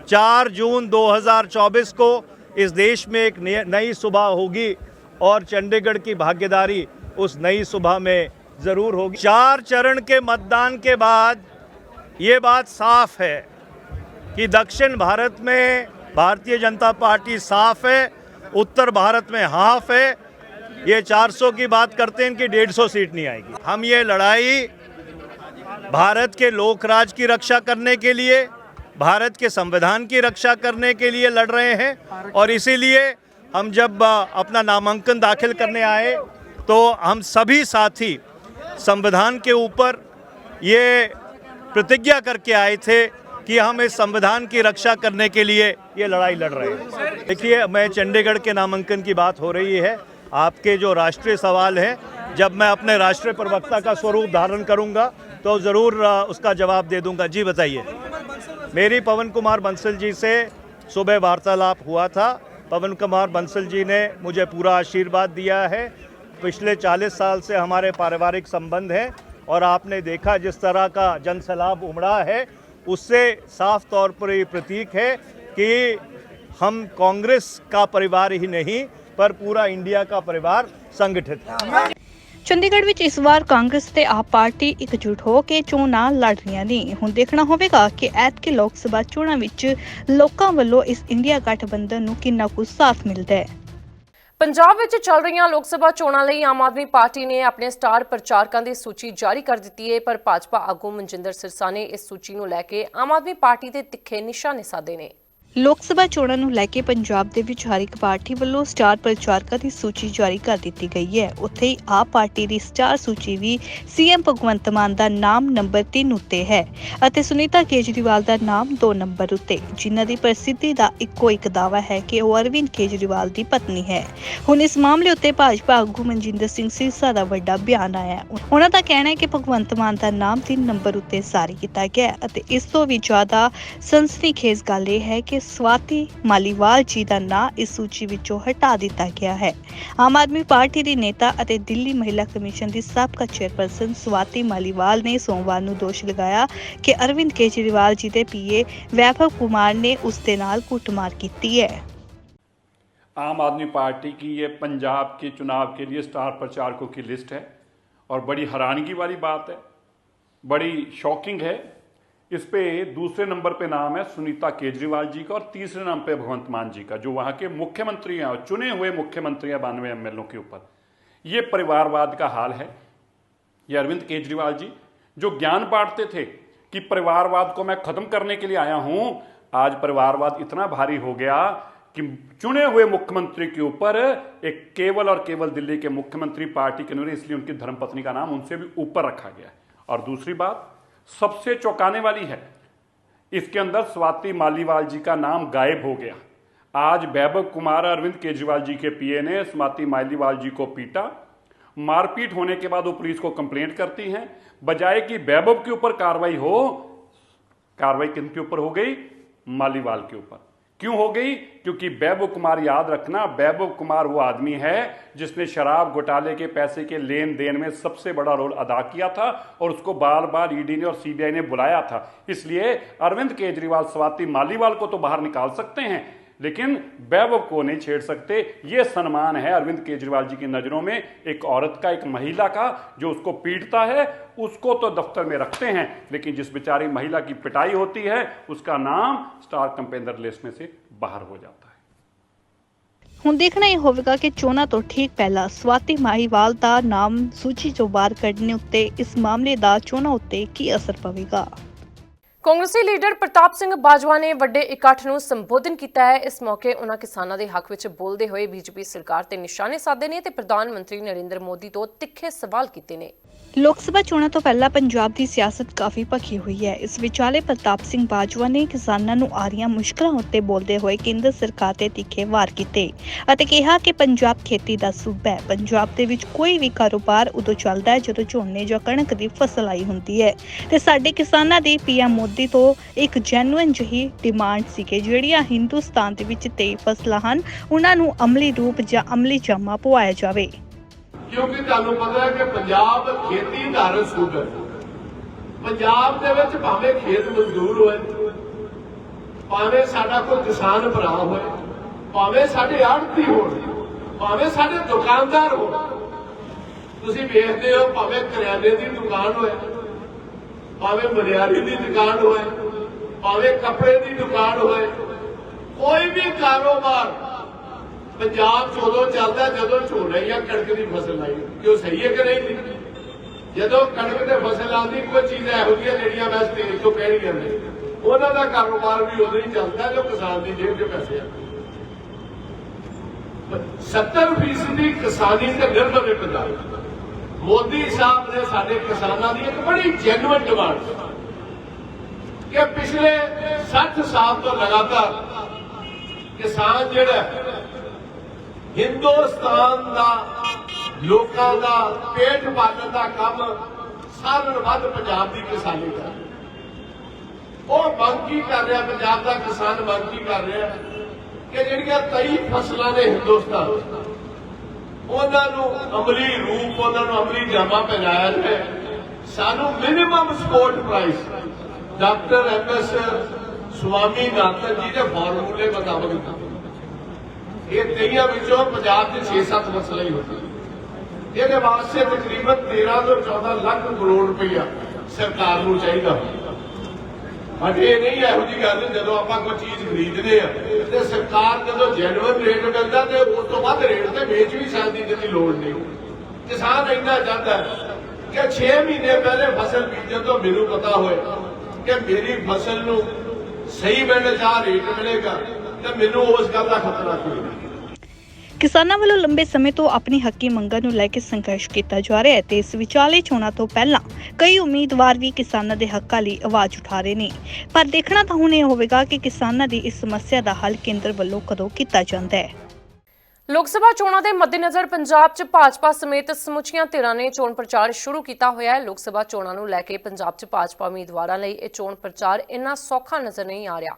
4 जून 2024 को इस देश में एक नई- सुबह होगी और चंडीगढ़ की भागीदारी उस नई सुबह में ज़रूर होगी। चार चरण के मतदान के बाद ये बात साफ़ है कि दक्षिण भारत में भारतीय जनता पार्टी साफ़ है, उत्तर भारत में हाफ़ है। ये 400 की बात करते हैं, इनकी 150 सीट नहीं आएगी। हम ये लड़ाई भारत के लोकराज की रक्षा करने के लिए, भारत के संविधान की रक्षा करने के लिए लड़ रहे हैं और इसीलिए हम जब अपना नामांकन दाखिल करने आए तो हम सभी साथी संविधान के ऊपर ये प्रतिज्ञा करके आए थे कि हम इस संविधान की रक्षा करने के लिए ये लड़ाई लड़ रहे हैं। देखिए, मैं चंडीगढ़ के नामांकन की बात हो रही है। आपके जो राष्ट्रीय सवाल हैं, जब मैं अपने राष्ट्रीय प्रवक्ता का स्वरूप धारण करूँगा तो ज़रूर उसका जवाब दे दूँगा। जी, बताइए। मेरी पवन कुमार बंसल जी से सुबह वार्तालाप हुआ था। पवन कुमार बंसल जी ने मुझे पूरा आशीर्वाद दिया है। पिछले 40 साल से हमारे पारिवारिक संबंध हैं और आपने देखा जिस तरह का जनसैलाब उमड़ा है उससे साफ तौर पर ये प्रतीक है कि हम कांग्रेस का परिवार ही नहीं पर पूरा इंडिया का परिवार संगठित है ਚੰਡੀਗੜ੍ਹ ਵਿੱਚ ਇਸ ਵਾਰ ਕਾਂਗਰਸ ਤੇ ਆਪ ਪਾਰਟੀ ਇਕਜੁੱਟ ਹੋ ਕੇ ਚੋਣਾਂ ਲੜ ਰਹੀਆਂ ਨੇ ਹੁਣ ਦੇਖਣਾ ਹੋਵੇਗਾ ਕਿ ਐਤਕੀ ਲੋਕ ਸਭਾ ਚੋਣਾਂ ਵਿੱਚ ਲੋਕਾਂ ਵੱਲੋਂ ਇਸ ਇੰਡੀਆ ਗਠਬੰਧਨ ਨੂੰ ਕਿੰਨਾ ਕੁ ਸਾਥ ਮਿਲਦਾ ਹੈ ਪੰਜਾਬ ਵਿੱਚ ਚੱਲ ਰਹੀਆਂ ਲੋਕ ਸਭਾ ਚੋਣਾਂ ਲਈ ਆਮ ਆਦਮੀ ਪਾਰਟੀ ਨੇ ਆਪਣੇ ਸਟਾਰ ਪ੍ਰਚਾਰਕਾਂ ਦੀ ਸੂਚੀ ਜਾਰੀ ਕਰ ਦਿੱਤੀ ਹੈ, ਪਰ ਭਾਜਪਾ ਆਗੂ ਮਨਜਿੰਦਰ ਸਿਰਸਾ ਨੇ ਇਸ ਸੂਚੀ ਨੂੰ ਲੈ ਕੇ ਆਮ ਆਦਮੀ ਪਾਰਟੀ ਤੇ ਤਿੱਖੇ ਨਿਸ਼ਾਨੇ ਸਾਧੇ ਨੇ। ਲੋਕ ਸਭਾ ਚੋਣਾਂ ਨੂੰ ਲੈ ਕੇ ਪੰਜਾਬ ਦੇ ਵਿੱਚ ਹਰ ਇੱਕ ਪਾਰਟੀ ਵੱਲੋਂ ਸਟਾਰ ਪ੍ਰਚਾਰਕਾਂ ਦੀ ਸੂਚੀ ਜਾਰੀ ਕਰ ਦਿੱਤੀ ਗਈ ਹੈ। ਉੱਥੇ ਹੀ ਆਪ ਪਾਰਟੀ ਦੀ ਸਟਾਰ ਸੂਚੀ ਵੀ ਸੀਐਮ ਭਗਵੰਤ ਮਾਨ ਦਾ ਨਾਮ ਨੰਬਰ 3 ਉੱਤੇ ਹੈ ਅਤੇ ਸੁਨੀਤਾ ਕੇਜਰੀਵਾਲ ਦਾ ਨਾਮ 2 ਨੰਬਰ ਉੱਤੇ। ਜਿਨ੍ਹਾਂ ਦੀ ਪ੍ਰਸਿੱਧੀ ਦਾ ਇੱਕੋ ਇੱਕ ਦਾਅਵਾ ਹੈ ਕਿ ਉਹ ਅਰਵਿੰਦ ਕੇਜਰੀਵਾਲ ਦੀ ਪਤਨੀ ਹੈ। ਹੁਣ ਇਸ ਮਾਮਲੇ ਉੱਤੇ ਭਾਜਪਾ ਆਗੂ ਮਨਜਿੰਦਰ ਸਿੰਘ ਸਿਰਸਾ ਦਾ ਵੱਡਾ ਬਿਆਨ ਆਇਆ ਉਹਨਾਂ ਦਾ ਕਹਿਣਾ ਹੈ ਕਿ ਭਗਵੰਤ ਮਾਨ ਦਾ ਨਾਮ 3 ਨੰਬਰ ਉੱਤੇ ਜਾਰੀ ਕੀਤਾ ਗਿਆ ਅਤੇ ਇਸ ਤੋਂ ਵੀ ਜ਼ਿਆਦਾ ਸਨਸਨੀਖੇਜ਼ ਗੱਲ ਇਹ ਹੈ ਕਿ ਸਵਾਤੀ ਮਾਲੀਵਾਲ ਜੀ ਦਾ ਨਾਂ ਇਸ ਸੂਚੀ ਵਿੱਚੋਂ ਹਟਾ ਦਿੱਤਾ ਗਿਆ ਹੈ ਆਮ ਆਦਮੀ ਪਾਰਟੀ ਦੀ ਨੇਤਾ ਅਤੇ ਦਿੱਲੀ ਮਹਿਲਾ ਕਮਿਸ਼ਨ ਦੀ ਸਾਬਕਾ ਚੇਅਰਪਰਸਨ ਸਵਾਤੀ ਮਾਲੀਵਾਲ ਨੇ ਸੋਮਵਾਰ ਨੂੰ ਦੋਸ਼ ਲਗਾਇਆ ਕਿ ਅਰਵਿੰਦ ਕੇਜਰੀਵਾਲ ਜੀ ਦੇ ਪੀਏ ਵੈਭਵ ਕੁਮਾਰ ਨੇ ਉਸ ਦੇ ਨਾਲ ਕੁੱਟਮਾਰ ਕੀਤੀ ਹੈ आम आदमी पार्टी की ये पंजाब के चुनाव के लिए स्टार प्रचारकों की लिस्ट है और बड़ी हैरानगी वाली बात है बड़ी शॉकिंग है इस पे दूसरे नंबर पे नाम है सुनीता केजरीवाल जी का और तीसरे नाम पे भगवंत मान जी का, जो वहाँ के मुख्यमंत्री हैं और चुने हुए मुख्यमंत्री हैं बानवे एम के ऊपर। ये परिवारवाद का हाल है। ये अरविंद केजरीवाल जी, जो ज्ञान बांटते थे कि परिवारवाद को मैं खत्म करने के लिए आया हूँ, आज परिवारवाद इतना भारी हो गया कि चुने हुए मुख्यमंत्री के ऊपर एक केवल और केवल दिल्ली के मुख्यमंत्री पार्टी के नहीं, इसलिए उनकी धर्मपत्नी का नाम उनसे भी ऊपर रखा गया है। और दूसरी बात सबसे चौंकाने वाली है। इसके अंदर स्वाति मालीवाल जी का नाम गायब हो गया। आज वैभव कुमार अरविंद केजरीवाल जी के पीए ने स्वाति मालीवाल जी को पीटा। मारपीट होने के बाद वो पुलिस को कंप्लेंट करती हैं। बजाय कि वैभव के ऊपर कार्रवाई हो, कार्रवाई किन के ऊपर हो गई? मालीवाल के ऊपर। क्यों हो गई? क्योंकि वैभव कुमार याद रखना वैभव कुमार वो आदमी है जिसने शराब घोटाले के पैसे के लेन देन में सबसे बड़ा रोल अदा किया था और उसको बार बार ईडी ने और सीबीआई ने बुलाया था। इसलिए अरविंद केजरीवाल, स्वाति मालीवाल को तो बाहर निकाल सकते हैं। लेकिन वैभव को नहीं छेड़ सकते ये सम्मान है अरविंद केजरीवाल जी की नज़रों में एक औरत का एक महिला का जो उसको पीटता है उसको तो दफ्तर में रखते हैं लेकिन जिस बेचारी महिला की पिटाई होती है उसका नाम स्टार कंपेंदर लिस्ट में से बाहर हो जाता है ਹੁਣ ਦੇਖਣਾ ਇਹ ਹੋਵੇਗਾ ਕਿ ਚੋਣਾਂ ਤੋਂ ਠੀਕ ਪਹਿਲਾਂ ਸਵਾਤੀ ਮਾਹੀਵਾਲ ਦਾ ਨਾਮ ਸੂਚੀ ਚੋਂ ਬਾਹਰ ਕੱਢਣੇ ਉੱਤੇ ਇਸ ਮਾਮਲੇ ਦਾ ਚੋਣਾਂ ਉੱਤੇ ਕੀ ਅਸਰ ਪਵੇਗਾ ਕਾਂਗਰਸੀ ਲੀਡਰ ਪ੍ਰਤਾਪ ਸਿੰਘ ਬਾਜਵਾ ਨੇ ਵੱਡੇ ਇਕੱਠ ਨੂੰ ਸੰਬੋਧਨ ਕੀਤਾ ਹੈ। ਇਸ ਮੌਕੇ ਉਹਨਾਂ ਕਿਸਾਨਾਂ ਦੇ ਹੱਕ ਵਿੱਚ ਬੋਲਦੇ ਹੋਏ ਬੀਜੇਪੀ ਸਰਕਾਰ ਤੇ ਨਿਸ਼ਾਨੇ ਸਾਧੇ ਨੇ ਤੇ ਪ੍ਰਧਾਨ ਮੰਤਰੀ ਨਰਿੰਦਰ ਮੋਦੀ ਤੋਂ ਤਿੱਖੇ ਸਵਾਲ ਕੀਤੇ ਨੇ। ਲੋਕ ਸਭਾ ਚੋਣਾਂ ਤੋਂ ਪਹਿਲਾਂ ਪੰਜਾਬ ਦੀ ਸਿਆਸਤ ਕਾਫੀ ਭਖੀ ਹੋਈ ਹੈ। ਇਸ ਵਿਚਾਲੇ ਪ੍ਰਤਾਪ ਸਿੰਘ ਬਾਜਵਾ ਨੇ ਕਿਸਾਨਾਂ ਨੂੰ ਆ ਰਹੀਆਂ ਮੁਸ਼ਕਲਾਂ ਉੱਤੇ ਬੋਲਦੇ ਹੋਏ ਕੇਂਦਰ ਸਰਕਾਰ ਤੇ ਤਿੱਖੇ ਵਾਰ ਕੀਤੇ ਅਤੇ ਕਿਹਾ ਕਿ ਪੰਜਾਬ ਖੇਤੀ ਦਾ ਸੂਬਾ ਹੈ। ਪੰਜਾਬ ਦੇ ਵਿੱਚ ਕੋਈ ਵੀ ਕਾਰੋਬਾਰ ਉਦੋਂ ਚੱਲਦਾ ਹੈ ਜਦੋਂ ਝੋਨੇ ਜਾਂ ਕਣਕ ਦੀ ਫਸਲ ਆਈ ਹੁੰਦੀ ਹੈ। ਤੇ ਸਾਡੇ ਕਿਸਾਨਾਂ ਦੀ ਪੀਐਮ ਮੋਦੀ ਤੋਂ ਇੱਕ ਜੈਨੂਇਨ ਜਿਹੀ ਡਿਮਾਂਡ ਸੀ ਕਿ ਜਿਹੜੀਆਂ ਹਿੰਦੁਸਤਾਨ ਦੇ ਵਿੱਚ 23 ਫਸਲਾਂ ਹਨ, ਉਹਨਾਂ ਨੂੰ ਅਮਲੀ ਰੂਪ ਜਾਂ ਅਮਲੀ ਜਾਮਾ ਪਵਾਇਆ ਜਾਵੇ। ਕਿਉਂਕਿ ਤੁਹਾਨੂੰ ਪਤਾ ਹੈ ਕਿ ਪੰਜਾਬ ਖੇਤੀ ਆਧਾਰਿਤ ਸੂਬਾ ਪੰਜਾਬ ਦੇ ਵਿੱਚ ਭਾਵੇਂ ਖੇਤ ਮਜ਼ਦੂਰ ਹੋਏ, ਭਾਵੇਂ ਸਾਡਾ ਕੋਈ ਕਿਸਾਨ ਭਰਾ ਹੋਏ, ਭਾਵੇਂ ਸਾਡੇ ਆੜਤੀ ਹੋਣ, ਭਾਵੇਂ ਸਾਡੇ ਦੁਕਾਨਦਾਰ ਹੋਣ। ਤੁਸੀਂ ਵੇਖਦੇ ਹੋ, ਭਾਵੇਂ ਕਰਿਆਨੇ ਦੀ ਦੁਕਾਨ ਹੋਏ ਭਾਵੇਂ ਮਨਿਆਰੀ ਦੀ ਦੁਕਾਨ ਹੋਏ, ਭਾਵੇਂ ਕੱਪੜੇ ਦੀ ਦੁਕਾਨ ਹੋਏ, ਕੋਈ ਵੀ ਕਾਰੋਬਾਰ ਪੰਜਾਬ ਉਦੋਂ ਚੱਲਦਾ ਜਦੋਂ ਝੋਨੇ ਜਾਂ ਕਣਕ ਦੀ ਫਸਲ ਆਈ, ਕਿ ਸਹੀ ਹੈ ਕਿ ਨਹੀਂ? ਜਦੋਂ ਕਣਕ ਤੇ ਫਸਲ ਆਉਂਦੀ, ਕੋਈ ਚੀਜ਼ ਇਹੋ ਜਿਹੀ ਜਿਹੜੀਆਂ ਮੈਂ ਸਟੇਜ ਤੋਂ ਰਹੀਆਂ ਨੇ ਉਹਨਾਂ ਦਾ ਕਾਰੋਬਾਰ ਵੀ ਉਦੋਂ ਹੀ ਚੱਲਦਾ ਜੋ ਕਿਸਾਨ ਦੀ ਜੇਬ 'ਚ ਪੈਸੇ ਆ। 70% ਕਿਸਾਨੀ ਤੇ ਨਿਰਭਰ ਹੈ ਪੰਜਾਬ। ਮੋਦੀ ਸਾਹਿਬ ਨੇ ਸਾਡੇ ਕਿਸਾਨਾਂ ਦੀ ਇੱਕ ਬੜੀ ਜੈਨੂਇਨ ਡਿਮਾਂਡ ਕਿ ਪਿਛਲੇ 60 ਸਾਲ ਤੋਂ ਲਗਾਤਾਰ ਕਿਸਾਨ ਜਿਹੜਾ ਹਿੰਦੁਸਤਾਨ ਦਾ, ਲੋਕਾਂ ਦਾ, ਪੇਟ ਪਾਲਣ ਦਾ ਕੰਮ ਸਾਰਿਆਂ ਨਾਲੋਂ ਵੱਧ ਪੰਜਾਬ ਦੀ ਕਿਸਾਨੀ ਦਾ ਉਹ ਮੰਗ ਕੀ ਕਰ ਰਿਹਾ? ਪੰਜਾਬ ਦਾ ਕਿਸਾਨ ਮੰਗ ਕੀ ਕਰ ਰਿਹਾ ਕਿ ਜਿਹੜੀਆਂ ਕਈ ਫਸਲਾਂ ਨੇ ਹਿੰਦੁਸਤਾਨ ਉਹਨਾਂ ਨੂੰ ਅਮਲੀ ਰੂਪ, ਉਹਨਾਂ ਨੂੰ ਅਮਲੀ ਜਾਮਾ ਪਹਿਨਾਇਆ ਜਾਏ। ਸਾਨੂੰ minimum support price doctor M S Swaminathan ji ਦੇ ਫਾਰਮੂਲੇ ਮੁਤਾਬਕ ਇਹ ਕਈਆਂ ਵਿੱਚੋਂ ਪੰਜਾਬ ਦੇ 6-7 ਮਸਲੇ ਹੀ ਹੁੰਦੇ ਇਹਦੇ ਵਾਸਤੇ ਤਕਰੀਬਨ 13 ਤੋਂ 14 ਲੱਖ ਕਰੋੜ ਰੁਪਈਆ ਸਰਕਾਰ ਨੂੰ ਚਾਹੀਦਾ। ਅਤੇ ਇਹ ਨਹੀਂ ਇਹੋ ਜੀ ਗੱਲ ਜਦੋਂ ਆਪਾਂ ਕੋਈ ਚੀਜ਼ ਖਰੀਦਦੇ ਆ, ਤੇ ਸਰਕਾਰ ਜਦੋਂ ਜੈਨੂਅਨ ਰੇਟ ਮਿਲਦਾ ਤੇ ਉਸ ਤੋਂ ਵੱਧ ਰੇਟ ਤੇ ਵੇਚ ਵੀ ਸਕਦੀ ਜਿਹਦੀ ਲੋੜ ਨਹੀਂ ਕਿਸਾਨ ਇੰਨਾ ਚਾਹੁੰਦਾ ਕਿ 6 ਮਹੀਨੇ ਪਹਿਲੇ ਫਸਲ ਬੀਜਣ ਤੋਂ ਮੈਨੂੰ ਪਤਾ ਹੋਏ ਕਿ ਮੇਰੀ ਫਸਲ ਨੂੰ ਸਹੀ ਮਿਲਣ ਜਾਂ ਰੇਟ ਮਿਲੇਗਾ, ਤੇ ਮੈਨੂੰ ਉਸ ਗੱਲ ਦਾ ਖਤਰਾ ਕੋਈ ਨਹੀਂ। ਕਿਸਾਨਾਂ ਵੱਲੋਂ ਲੰਬੇ ਸਮੇਂ ਤੋਂ ਆਪਣੀ ਹੱਕੀ ਮੰਗਾਂ ਨੂੰ ਲੈ ਕੇ ਸੰਘਰਸ਼ ਕੀਤਾ ਜਾ ਰਿਹਾ ਹੈ ਤੇ ਇਸ ਵਿਚਾਲੇ ਚੋਣਾਂ ਤੋਂ ਪਹਿਲਾਂ ਕਈ ਉਮੀਦਵਾਰ ਵੀ ਕਿਸਾਨਾਂ ਦੇ ਹੱਕਾਂ ਲਈ ਆਵਾਜ਼ ਉਠਾ ਰਹੇ ਨੇ। ਪਰ ਦੇਖਣਾ ਤਾਂ ਹੁਣ ਇਹ ਹੋਵੇਗਾ ਕਿ ਕਿਸਾਨਾਂ ਦੀ ਇਸ ਸਮੱਸਿਆ ਦਾ ਹੱਲ ਕੇਂਦਰ ਵੱਲੋਂ ਕਦੋਂ ਕੀਤਾ ਜਾਂਦਾ ਹੈ। ਲੋਕ ਸਭਾ ਚੋਣਾਂ ਦੇ ਮੱਦੇਨਜ਼ਰ ਪੰਜਾਬ 'ਚ ਭਾਜਪਾ ਸਮੇਤ ਸਮੁੱਚੀਆਂ ਧਿਰਾਂ ਨੇ ਚੋਣ ਪ੍ਰਚਾਰ ਸ਼ੁਰੂ ਕੀਤਾ ਹੋਇਆ ਹੈ। ਲੋਕ ਸਭਾ ਚੋਣਾਂ ਨੂੰ ਲੈ ਕੇ ਪੰਜਾਬ 'ਚ ਭਾਜਪਾ ਉਮੀਦਵਾਰਾਂ ਲਈ ਇਹ ਚੋਣ ਪ੍ਰਚਾਰ ਇੰਨਾ ਸੌਖਾ ਨਜ਼ਰ ਨਹੀਂ ਆ ਰਿਹਾ।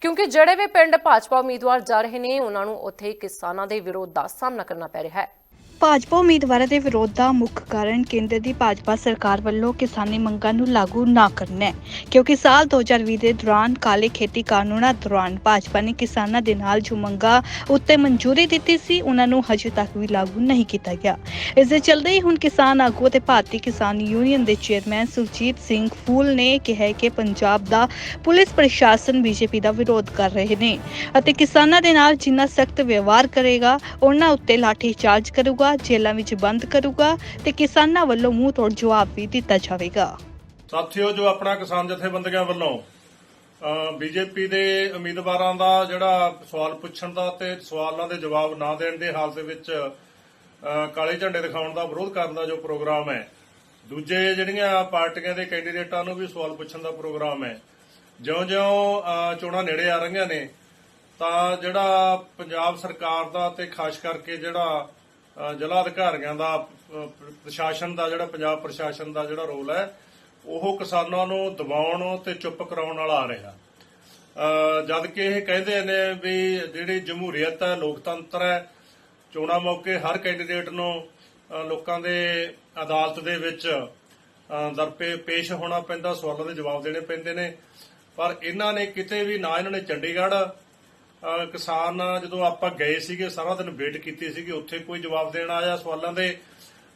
ਕਿਉਂਕਿ ਜਿਹੜੇ ਵੀ ਪਿੰਡ ਭਾਜਪਾ ਉਮੀਦਵਾਰ ਜਾ ਰਹੇ ਨੇ, ਉਹਨਾਂ ਨੂੰ ਉੱਥੇ ਕਿਸਾਨਾਂ ਦੇ ਵਿਰੋਧ ਦਾ ਸਾਹਮਣਾ ਕਰਨਾ ਪੈ ਰਿਹਾ ਹੈ। ਭਾਜਪਾ ਉਮੀਦਵਾਰਾਂ ਦੇ ਵਿਰੋਧ ਦਾ ਮੁੱਖ ਕਾਰਨ ਕੇਂਦਰ ਦੀ ਭਾਜਪਾ ਸਰਕਾਰ ਵੱਲੋਂ ਕਿਸਾਨੀ ਮੰਗਾਂ ਨੂੰ ਲਾਗੂ ਨਾ ਕਰਨਾ ਹੈ, ਕਿਉਂਕਿ ਸਾਲ 2020 ਦੇ ਦੌਰਾਨ ਕਾਲੇ ਖੇਤੀ ਕਾਨੂੰਨਾਂ ਦੌਰਾਨ ਭਾਜਪਾ ਨੇ ਕਿਸਾਨਾਂ ਦੇ ਨਾਲ ਜੋ ਮੰਗਾਂ ਉੱਤੇ ਮਨਜ਼ੂਰੀ ਦਿੱਤੀ ਸੀ, ਉਹਨਾਂ ਨੂੰ ਹਜੇ ਤੱਕ ਵੀ ਲਾਗੂ ਨਹੀਂ ਕੀਤਾ ਗਿਆ। ਇਸ ਦੇ ਚੱਲਦੇ ਹੀ ਹੁਣ ਕਿਸਾਨ ਆਗੂ ਅਤੇ ਭਾਰਤੀ ਕਿਸਾਨ ਯੂਨੀਅਨ ਦੇ ਚੇਅਰਮੈਨ ਸੁਰਜੀਤ ਸਿੰਘ ਫੂਲ ਨੇ ਕਿਹਾ ਕਿ ਪੰਜਾਬ ਦਾ ਪੁਲਿਸ ਪ੍ਰਸ਼ਾਸਨ ਬੀਜੇਪੀ ਦਾ ਵਿਰੋਧ ਕਰ ਰਹੇ ਨੇ ਅਤੇ ਕਿਸਾਨਾਂ ਦੇ ਨਾਲ ਜਿੰਨਾ ਸਖਤ ਵਿਵਹਾਰ ਕਰੇਗਾ, ਉਹਨਾਂ ਉੱਤੇ ਲਾਠੀ ਚਾਰਜ ਕਰੂਗਾ ਜੇਲ੍ਹਾਂ ਵਿੱਚ ਬੰਦ ਕਰੂਗਾ ਤੇ ਕਿਸਾਨਾਂ ਵੱਲੋਂ ਮੂੰਹ ਤੋੜ ਜਵਾਬ ਵੀ ਦਿੱਤਾ ਜਾਵੇਗਾ। ਸਾਥੀਓ, ਜੋ ਆਪਣਾ ਕਿਸਾਨ ਜਥੇਬੰਦੀਆਂ ਵੱਲੋਂ ਬੀਜੇਪੀ ਦੇ ਉਮੀਦਵਾਰਾਂ ਦਾ ਜਿਹੜਾ ਸਵਾਲ ਪੁੱਛਣ ਦਾ ਤੇ ਸਵਾਲਾਂ ਦੇ ਜਵਾਬ ਨਾ ਦੇਣ ਦੇ ਹਾਲਤ ਦੇ ਵਿੱਚ ਕਾਲੇ ਝੰਡੇ ਦਿਖਾਉਣ ਦਾ ਵਿਰੋਧ ਕਰਨ ਦਾ ਜੋ ਪ੍ਰੋਗਰਾਮ ਹੈ, ਦੂਜੇ ਜਿਹੜੀਆਂ ਪਾਰਟੀਆਂ ਦੇ ਕੈਂਡੀਡੇਟਾਂ ਨੂੰ ਵੀ ਸਵਾਲ ਪੁੱਛਣ ਦਾ ਪ੍ਰੋਗਰਾਮ ਹੈ। ਜਿਉਂ-ਜਿਉਂ ਚੋਣਾਂ ਨੇੜੇ ਆ ਰਹੀਆਂ ਨੇ, ਤਾਂ ਜਿਹੜਾ ਪੰਜਾਬ ਸਰਕਾਰ ਦਾ ਤੇ ਖਾਸ ਕਰਕੇ ਜਿਹੜਾ ਜ਼ਿਲ੍ਹਾ ਅਧਿਕਾਰੀਆਂ ਦਾ ਪ੍ਰਸ਼ਾਸਨ ਦਾ ਜਿਹੜਾ ਪੰਜਾਬ ਪ੍ਰਸ਼ਾਸਨ ਦਾ ਜਿਹੜਾ ਰੋਲ ਹੈ ਉਹ ਕਿਸਾਨਾਂ ਨੂੰ ਦਬਾਉਣ ਤੇ ਚੁੱਪ ਕਰਾਉਣ ਵਾਲਾ ਆ ਰਿਹਾ। ਅ, ਜਦ ਕਿ ਇਹ ਕਹਿੰਦੇ ਨੇ ਵੀ ਜਿਹੜੀ ਜਮਹੂਰੀਅਤ ਹੈ ਲੋਕਤੰਤਰ ਹੈ ਚੋਣਾਂ ਮੌਕੇ ਹਰ ਕੈਂਡੀਡੇਟ ਨੂੰ ਲੋਕਾਂ ਦੇ ਅਦਾਲਤ ਦੇ ਵਿੱਚ ਦਰਪੇ ਪੇਸ਼ ਹੋਣਾ ਪੈਂਦਾ ਸਵਾਲਾਂ ਦੇ ਜਵਾਬ ਦੇਣੇ ਪੈਂਦੇ ਨੇ। ਪਰ ਇਹਨਾਂ ਨੇ ਕਿਤੇ ਵੀ ਨਾ ਇਹਨਾਂ ਨੇ ਚੰਡੀਗੜ੍ਹ ਕਿਸਾਨ ਜਦੋਂ ਆਪਾਂ ਗਏ ਸੀਗੇ, ਸਾਰਾ ਦਿਨ ਵੇਟ ਕੀਤੀ ਸੀਗੀ, ਉੱਥੇ ਕੋਈ ਜਵਾਬ ਦੇਣ ਆਇਆ ਸਵਾਲਾਂ ਦੇ?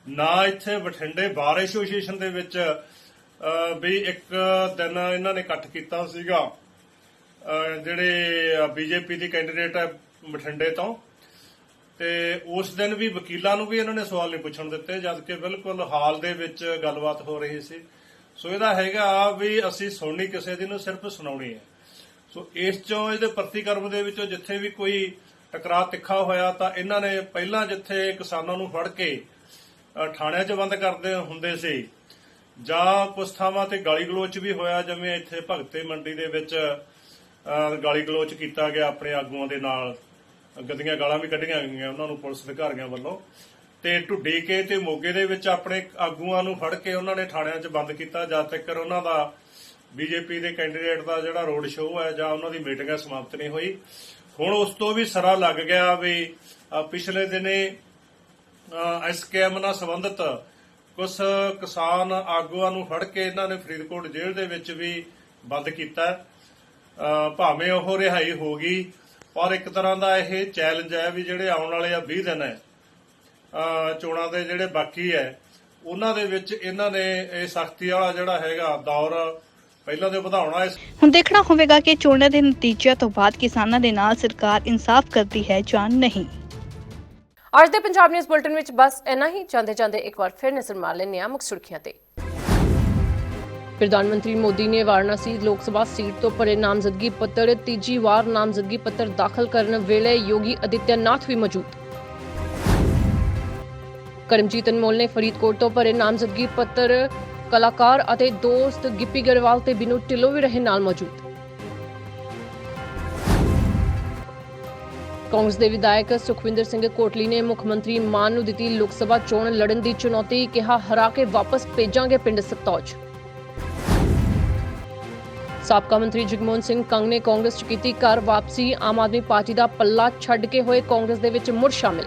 ਨਾ ਇੱਥੇ ਬਠਿੰਡੇ ਬਾਰ ਐਸੋਸੀਏਸ਼ਨ ਦੇ ਵਿੱਚ ਵੀ ਇੱਕ ਦਿਨ ਇਹਨਾਂ ਨੇ ਇਕੱਠ ਕੀਤਾ ਸੀਗਾ ਜਿਹੜੇ ਬੀਜੇਪੀ ਦੀ ਕੈਂਡੀਡੇਟ ਹੈ ਬਠਿੰਡੇ ਤੋਂ। ਤੇ ਉਸ ਦਿਨ ਵੀ ਵਕੀਲਾਂ ਨੂੰ ਵੀ ਇਹਨਾਂ ਨੇ ਸਵਾਲ ਨਹੀਂ ਪੁੱਛਣ ਦਿੱਤੇ, ਜਦ ਕਿ ਬਿਲਕੁਲ ਹਾਲ ਦੇ ਵਿੱਚ ਗੱਲਬਾਤ ਹੋ ਰਹੀ ਸੀ। ਸੋ ਇਹਦਾ ਹੈਗਾ ਵੀ ਅਸੀਂ ਸੁਣਨੀ ਕਿਸੇ ਦੀ ਨੂੰ ਸਿਰਫ ਸੁਣਾਉਣੀ ਹੈ। ਸੋ ਇਸ ਚੋਂ ਇਹਦੇ ਪ੍ਰਤੀਕਰਮ ਦੇ ਵਿੱਚੋਂ ਜਿੱਥੇ ਵੀ ਕੋਈ ਟਕਰਾਅ ਤਿੱਖਾ ਹੋਇਆ ਤਾਂ ਇਹਨਾਂ ਨੇ ਪਹਿਲਾਂ ਜਿੱਥੇ ਕਿਸਾਨਾਂ ਨੂੰ ਫੜ ਕੇ ਥਾਣਿਆਂ 'ਚ ਬੰਦ ਕਰਦੇ ਹੁੰਦੇ ਸੀ, ਜਾਂ ਕੁਝ ਥਾਵਾਂ ਤੇ ਗਾਲੀ ਗਲੋਚ ਵੀ ਹੋਇਆ ਜਿਵੇਂ ਇੱਥੇ ਭਗਤੇ ਮੰਡੀ ਦੇ ਵਿੱਚ ਗਾਲੀ ਗਲੋਚ ਕੀਤਾ ਗਿਆ ਆਪਣੇ ਆਗੂਆਂ ਦੇ ਨਾਲ, ਗੰਦੀਆਂ ਗਾਲਾਂ ਵੀ ਕੱਢੀਆਂ ਗਈਆਂ ਉਹਨਾਂ ਨੂੰ ਪੁਲਿਸ ਅਧਿਕਾਰੀਆਂ ਵੱਲੋਂ, ਤੇ ਢੁੱਡੀ ਕੇ ਤੇ ਮੋਗੇ ਦੇ ਵਿੱਚ ਆਪਣੇ ਆਗੂਆਂ ਨੂੰ ਫੜ ਕੇ ਉਹਨਾਂ ਨੇ ਥਾਣਿਆਂ 'ਚ ਬੰਦ ਕੀਤਾ, ਜਦ ਤੱਕ ਉਹਨਾਂ ਦਾ ਬੀਜੇਪੀ ਦੇ ਕੈਂਡੀਡੇਟ ਦਾ ਜਿਹੜਾ ਰੋਡ ਸ਼ੋਅ ਹੈ ਜਾਂ ਉਹਨਾਂ ਦੀ ਮੀਟਿੰਗ ਹੈ ਸਮਾਪਤ ਨਹੀਂ ਹੋਈ। ਹੁਣ ਉਸ ਤੋਂ ਵੀ ਸਰਾ ਲੱਗ ਗਿਆ ਵੀ ਪਿਛਲੇ ਦਿਨੇ ਇਸ ਸਕੈਮ ਨਾਲ ਸੰਬੰਧਿਤ ਕੁਝ ਕਿਸਾਨ ਆਗੂਆਂ ਨੂੰ ਫੜ ਕੇ ਇਹਨਾਂ ਨੇ ਫਰੀਦਕੋਟ ਜੇਲ੍ਹ ਦੇ ਵਿੱਚ ਵੀ ਬੰਦ ਕੀਤਾ। ਭਾਵੇਂ ਉਹ ਰਿਹਾਈ ਹੋ ਗਈ, ਪਰ ਇੱਕ ਤਰ੍ਹਾਂ ਦਾ ਇਹ ਚੈਲੰਜ ਹੈ ਵੀ ਜਿਹੜੇ ਆਉਣ ਵਾਲੇ ਆ 20 ਦਿਨ ਹੈ। ਚੋਣਾਂ ਦੇ ਜਿਹੜੇ ਬਾਕੀ ਹੈ, ਉਹਨਾਂ ਦੇ ਵਿੱਚ ਇਹਨਾਂ ਨੇ ਇਹ ਸਖਤੀ ਵਾਲਾ ਜਿਹੜਾ ਹੈਗਾ ਦੌਰ ਪਹਿਲਾਂ ਦੇ ਵਧਾਉਣਾ ਹੈ ਹੁਣ ਦੇਖਣਾ ਹੋਵੇਗਾ ਕਿ ਚੋਣਾਂ ਦੇ ਨਤੀਜਿਆਂ ਤੋਂ ਬਾਅਦ ਕਿਸਾਨਾਂ ਦੇ ਨਾਲ ਸਰਕਾਰ ਇਨਸਾਫ ਕਰਦੀ ਹੈ ਜਾਂ ਨਹੀਂ। ਅੱਜ ਦੇ ਪੰਜਾਬ ਨਿਊਜ਼ ਬੁਲਟਨ ਵਿੱਚ ਬਸ ਇੰਨਾ ਹੀ। ਜਾਂਦੇ ਜਾਂਦੇ ਇੱਕ ਵਾਰ ਫਿਰ ਨਜ਼ਰ ਮਾਰ ਲੈਂਦੇ ਹਾਂ ਮੁੱਖ ਸੁਰਖੀਆਂ ਤੇ। ਪ੍ਰਧਾਨ ਮੰਤਰੀ ਮੋਦੀ ਨੇ ਵਾਰਾਣਸੀ ਲੋਕ ਸਭਾ ਸੀਟ ਤੋਂ ਭਰੇ ਨਾਮਜ਼ਦਗੀ ਪੱਤਰ ਤੀਜੀ ਵਾਰ ਨਾਮਜ਼ਦਗੀ ਪੱਤਰ ਦਾਖਲ ਕਰਨ ਵੇਲੇ ਯੋਗੀ ਆਦਿੱਤਿਆਨਾਥ ਵੀ ਮੌਜੂਦ। ਕਰਮਜੀਤ ਅਨਮੋਲ ਨੇ ਫਰੀਦਕੋਟ ਤੋਂ ਭਰੇ ਨਾਮਜ਼ਦਗੀ ਪੱਤਰ ਕਲਾਕਾਰ ਅਤੇ ਦੋਸਤ ਗਿੱਪੀ ਗਰੇਵਾਲ ਤੇ ਬਿਨੂ ਢਿੱਲੋਂ ਵੀ ਰਹੇ ਨਾਲ ਮੌਜੂਦ। ਕਾਂਗਰਸ ਦੇ ਵਿਧਾਇਕ ਸੁਖਵਿੰਦਰ ਸਿੰਘ ਕੋਟਲੀ ਨੇ ਮੁੱਖ ਮੰਤਰੀ ਮਾਨ ਨੂੰ ਦਿੱਤੀ ਲੋਕ ਸਭਾ ਚੋਣ ਲੜਨ ਦੀ ਚੁਣੌਤੀ, ਕਿਹਾ, ਹਰਾ ਕੇ ਵਾਪਸ ਭੇਜਾਂਗੇ ਪਿੰਡ ਸਤੌਜ। ਸਾਬਕਾ ਮੰਤਰੀ ਜਗਮੋਹਨ ਸਿੰਘ ਕੰਗ ਨੇ ਕਾਂਗਰਸ 'ਚ ਕੀਤੀ ਘਰ ਵਾਪਸੀ, ਆਮ ਆਦਮੀ ਪਾਰਟੀ ਦਾ ਪੱਲਾ ਛੱਡ ਕੇ ਹੋਏ ਕਾਂਗਰਸ ਦੇ ਵਿੱਚ ਮੁੜ ਸ਼ਾਮਿਲ।